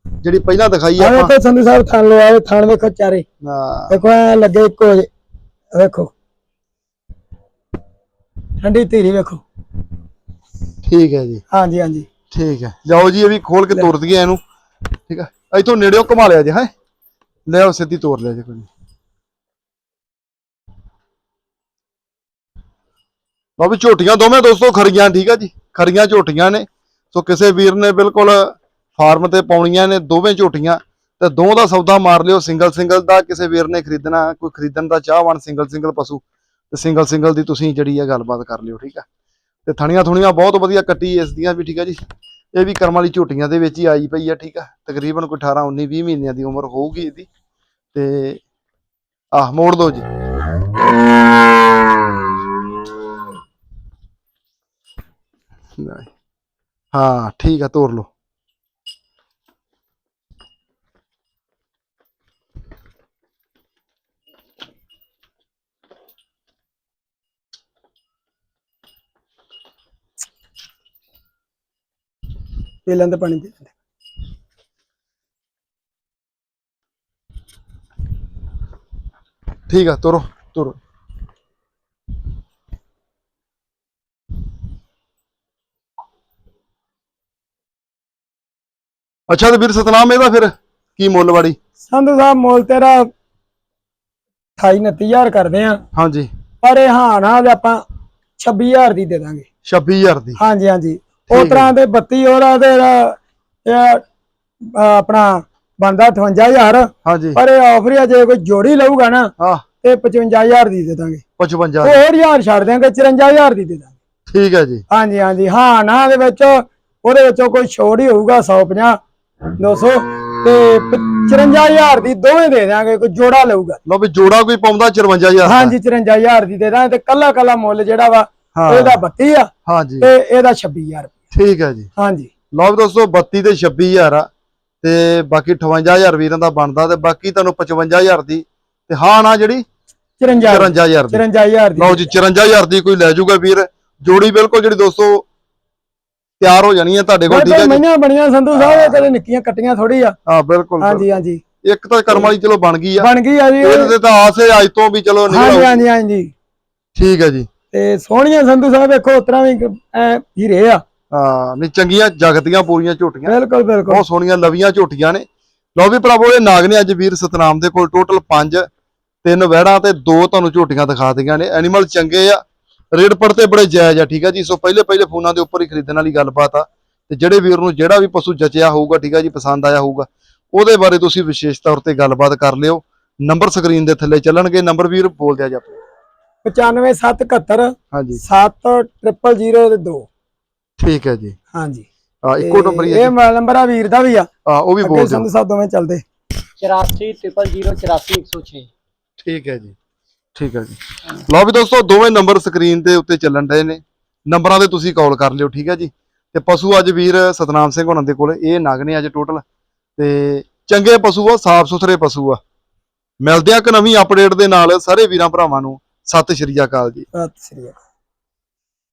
ਜਿਹੜੀ ਪਹਿਲਾਂ ਦਿਖਾਈ ਆ ਆਪਾਂ ਵੇਖੋ ਸੰਧੂ ਸਾਹਿਬ ਥਣ ਲੋ ਆਏ ਥਣ ਵੇਖੋ ਚਾਰੇ। ਹਾਂ, ਦੇਖੋ ਐ ਲੱਗੇ ਇੱਕੋ ਜਿਹੇ। ਵੇਖੋ। ਠੰਡੀ ਧੀਰੀ ਵੇਖੋ। ਠੀਕ ਹੈ ਜੀ। ਹਾਂਜੀ ਹਾਂਜੀ। ਠੀਕ ਹੈ ਜਾਓ ਜੀ ਇਹ ਵੀ ਖੋਲ ਕੇ ਤੋੜ ਦਈਏ ਇਹਨੂੰ। ਠੀਕ ਹੈ ਇੱਥੋਂ ਨੇੜਿਓਂ ਘੁਮਾ ਲਿਆ ਜੇ ਹੈ। ਲੈ ਆਓ, ਸਿੱਧੀ ਤੋਰ ਲਿਆ ਜੇ ਕੋਈ। ਨੀ। ਵੀ ਝੋਟੀਆਂ ਦੋਵੇਂ ਦੋਸਤੋ ਖਰੀਆਂ, ਠੀਕ ਆ ਜੀ? ਖਰੀਆਂ ਝੋਟੀਆਂ ਨੇ। ਸੋ ਕਿਸੇ ਵੀਰ ਨੇ ਬਿਲਕੁਲ ਫਾਰਮ ਤੇ ਪਾਉਣੀਆਂ ਨੇ ਦੋਵੇਂ ਝੋਟੀਆਂ। ਤੇ ਦੋ ਦਾ ਸੌਦਾ ਮਾਰ ਲਿਓ ਸਿੰਗਲ ਸਿੰਗਲ ਦਾ। ਕਿਸੇ ਵੀਰ ਨੇ ਖਰੀਦਣਾ, ਕੋਈ ਖਰੀਦਣ ਦਾ ਚਾਹਵਾਨ ਸਿੰਗਲ ਸਿੰਗਲ ਪਸ਼ੂ, ਤੇ ਸਿੰਗਲ ਸਿੰਗਲ ਦੀ ਤੁਸੀਂ ਜਿਹੜੀ ਆ ਗੱਲਬਾਤ ਕਰ ਲਿਓ, ਠੀਕ ਆ? ਤੇ ਥਣੀਆਂ ਥੁਣੀਆਂ ਬਹੁਤ ਵਧੀਆ ਕੱਟੀ ਇਸ ਦੀਆਂ ਵੀ, ਠੀਕ ਆ ਜੀ? ਇਹ ਵੀ ਕਰਮ ਵਾਲੀ ਝੋਟੀਆਂ ਦੇ ਵਿੱਚ ਹੀ ਆਈ ਪਈ ਆ, ਠੀਕ ਆ? ਤਕਰੀਬਨ ਕੋਈ 18 19 20 ਮਹੀਨਿਆਂ ਦੀ ਉਮਰ ਹੋਊਗੀ ਇਹਦੀ। ਤੇ ਆਹ ਮੋੜ ਦੋ ਜੀ। ਹਾਂ ਠੀਕ ਆ ਤੋਰ ਲਓ। ਪੀ ਲੈਂਦੇ ਪਾਣੀ ਦੇ ਠੀਕ ਆ ਤੁਰੋ ਤੁਰੋ। ਅੱਛਾ ਤੇ ਵੀਰ ਸਤਨਾਮ ਇਹਦਾ ਫਿਰ? ਕੀ ਮੁੱਲ ਵਾੜੀ ਸੰਧੂ ਸਾਹਿਬ ਮੁੱਲ ਤੇਰਾ 28 29000 ਕਰਦੇ ਆ। ਹਾਂਜੀ। ਪਰ ਇਹ ਹਾਂ ਨਾ ਤੇ ਆਪਾਂ 26000 ਦੀ ਦੇ ਦਾਂਗੇ। 26000 ਦੀ। ਹਾਂਜੀ ਹਾਂਜੀ। ਹੈ। ਉਸ ਤਰ੍ਹਾਂ ਦੇ 32 ਉਹਦਾ ਤੇ ਇਹਦਾ- ਇਹ, ਅਹ, ਆਪਣਾ ਬੰਦਾ 58000 ਹਾਂਜੀ। ਪਰ ਇਹ ਆਫਰ ਆ ਜੇ ਕੋਈ ਜੋੜੀ ਲਊਗਾ ਨਾ ਹਾਂ। ਤੇ 55000 ਦੀ ਦੇ ਦਾਂਗੇ। 55 ਹੋਰ ਹਜ਼ਾਰ ਛੱਡ ਦਿਆਂਗੇ 54000 ਦੀ ਦੇ ਦਾਂਗੇ। ਠੀਕ ਹੈ ਜੀ। ਹਾਂਜੀ ਹਾਂਜੀ। ਹਾਂ ਨਾ ਦੇ ਵਿੱਚ ਉਹਦੇ ਵਿੱਚੋਂ ਕੋਈ ਛੋੜ ਹੀ ਹੋਊਗਾ 150 200 ਤੇ 54000 ਦੀ ਦੋਵੇਂ ਦੇ ਦਿਆਂਗੇ ਕੋਈ ਜੋੜਾ ਲਊਗਾ। ਲਓ ਵੀ ਜੋੜਾ ਕੋਈ ਪਾਉਂਦਾ 54000 ਦਾ। ਹਾਂਜੀ 54000 ਦੀ ਦੇ ਦਾਂਗੇ ਤੇ ਕੱਲਾ ਕੱਲਾ ਮੁੱਲ ਜਿਹੜਾ ਵਾ ਹਾਂ। ਇਹਦਾ 32 ਆ ਹਾਂਜੀ। ਤੇ ਇਹਦਾ 26000 ਠੀਕ ਹੈ ਜੀ। ਹਾਂਜੀ। ਲਓ ਵੀ ਦੋਸਤੋ 32 ਤੇ 26000 ਆ। ਤੇ ਬਾਕੀ 58000 ਵੀਰਾਂ ਦਾ ਬਣਦਾ ਤੇ ਬਾਕੀ ਤੁਹਾਨੂੰ 55000 ਦੀ ਤੇ ਹਾਂ ਨਾ ਜਿਹੜੀ? 54 54000 ਦੀ। 54000 ਦੀ। ਲਓ ਜੀ 54000 ਦੀ ਕੋਈ ਲੈ ਜਾਊਗਾ ਵੀਰ। ਜੋੜੀ ਬਿਲਕੁਲ ਜਿਹੜੀ ਦੋਸਤੋ ਤਿਆਰ ਹੋ ਜਾਣੀ ਹੈ ਤੁਹਾਡੇ ਕੋਲ ਠੀਕ ਹੈ ਜੀ? ਮਈਆਂ ਬਣੀਆਂ ਸੰਧੂ ਸਾਹਿਬ ਇਹ ਕਦੇ ਨਿੱਕੀਆਂ ਕੱਟੀਆਂ ਥੋੜੀ ਆ। ਹਾਂ ਬਿਲਕੁਲ ਹਾਂਜੀ ਹਾਂਜੀ। ਇੱਕ ਤਾਂ ਕਰਮ ਵਾਲੀ ਚਲੋ ਬਣ ਗਈ ਆ। ਬਣ ਗਈ ਆ ਜੀ। ਇਹਦੇ ਤੇ ਤਾਂ ਆਸ ਹੈ ਅੱਜ ਤੋਂ ਵੀ ਚਲੋ ਨਿਕਲ। ਹਾਂਜੀ। ਹਾਂਜੀ ਹਾਂਜੀ। ਠੀਕ ਹੈ ਜੀ। ਤੇ ਸੋਹਣੀਆਂ ਸੰਧੂ ਸਾਹਿਬ ਵੇਖੋ ਉਤਰਾ ਵੀ ਐ ਹੀਰੇ ਆ। ਹਾਂ ਨਹੀਂ ਚੰਗੀਆਂ ਜਗਤੀਆਂ ਪੂਰੀਆਂ ਝੋਟੀਆਂ। ਬਿਲਕੁਲ ਬਿਲਕੁਲ। ਬਹੁਤ ਸੋਹਣੀਆਂ ਲਵੀਆਂ ਝੋਟੀਆਂ ਨੇ। ਲਓ ਵੀ ਭਰਾਵੋ ਇਹ ਨਾਗ ਨੇ ਅੱਜ ਵੀਰ ਸਤਨਾਮ ਦੇ ਕੋਲ ਟੋਟਲ 5 ਤਿੰਨ ਵਹਿੜਾਂ ਤੇ ਦੋ ਤੁਹਾਨੂੰ ਝੋਟੀਆਂ ਦਿਖਾ ਦਿੱਤੀਆਂ ਨੇ। ਐਨੀਮਲ ਚੰਗੇ ਆ ਰੇਟ ਪੜ ਤੇ ਬੜੇ ਜਾਇਜ਼ ਆ ਠੀਕ ਆ ਜੀ? ਸੋ ਪਹਿਲੇ ਪਹਿਲੇ ਫੋਨਾਂ ਦੇ ਉੱਪਰ ਹੀ ਖਰੀਦਣ ਵਾਲੀ ਗੱਲਬਾਤ ਆ। ਤੇ ਜਿਹੜੇ ਵੀਰ ਨੂੰ ਜਿਹੜਾ ਵੀ ਪਸ਼ੂ ਜਚਿਆ ਹੋਊਗਾ ਠੀਕ ਆ ਜੀ ਪਸੰਦ ਆਇਆ ਹੋਊਗਾ ਉਹਦੇ ਬਾਰੇ ਤੁਸੀਂ ਵਿਸ਼ੇਸ਼ ਤੌਰ ਤੇ ਗੱਲਬਾਤ ਕਰ ਲਿਓ। ਨੰਬਰ ਸਕਰੀਨ ਦੇ ਥੱਲੇ ਚੱਲਣਗੇ। ਨੰਬਰ ਵੀਰ ਬੋਲ ਦਿਆ ਜੀ ਆਪਣੇ। 95771 ਹਾਂਜੀ। 7000 ਦੇ। 2 ਠੀਕ ਹੈ ਜੀ। ਹਾਂਜੀ। ਆ ਇੱਕੋ ਨੰਬਰ ਹੀ ਤੇ ਹੈ ਇਹ ਮ- ਨੰਬਰ ਆ ਵੀਰ ਦਾ ਵੀ ਆ। ਆ ਉਹ ਵੀ ਅੱਗੇ ਬੋਲ ਦਿਓ। ਸਾਹਿਬ ਦੋਵੇਂ ਚੱਲਦੇ। 84 000 84 106 ਠੀਕ ਹੈ ਜੀ। ਠੀਕ ਹੈ ਜੀ। ਲਓ ਵੀ ਦੋਸਤੋ ਦੋਵੇਂ ਨੰਬਰ ਸਕਰੀਨ ਦੇ ਉੱਤੇ ਚੱਲਣ ਡਏ ਨੇ। ਨੰਬਰਾਂ ਤੇ ਤੁਸੀਂ ਕਾਲ ਕਰ ਲਿਓ ਠੀਕ ਹੈ ਜੀ। ਤੇ ਪਸ਼ੂ ਅੱਜ ਵੀਰ ਸਤਨਾਮ ਸਿੰਘ ਹੋਣਾ ਦੇ ਕੋਲ ਇਹ ਨਗ ਨੇ ਅੱਜ ਟੋਟਲ ਤੇ ਚੰਗੇ ਪਸ਼ੂ ਆ ਸਾਫ਼ ਸੁਥਰੇ ਪਸ਼ੂ ਆ। ਮਿਲਦੇ ਆ ਇੱਕ ਨਵੀਂ ਅਪਡੇਟ ਦੇ ਨਾਲ ਸਾਰੇ ਵੀਰਾਂ ਭਰਾਵਾਂ ਨੂੰ। ਸਤਿ ਸ਼੍ਰੀ ਅਕਾਲ ਜੀ। ਸਤਿ ਸ੍ਰੀ ਅਕਾਲ।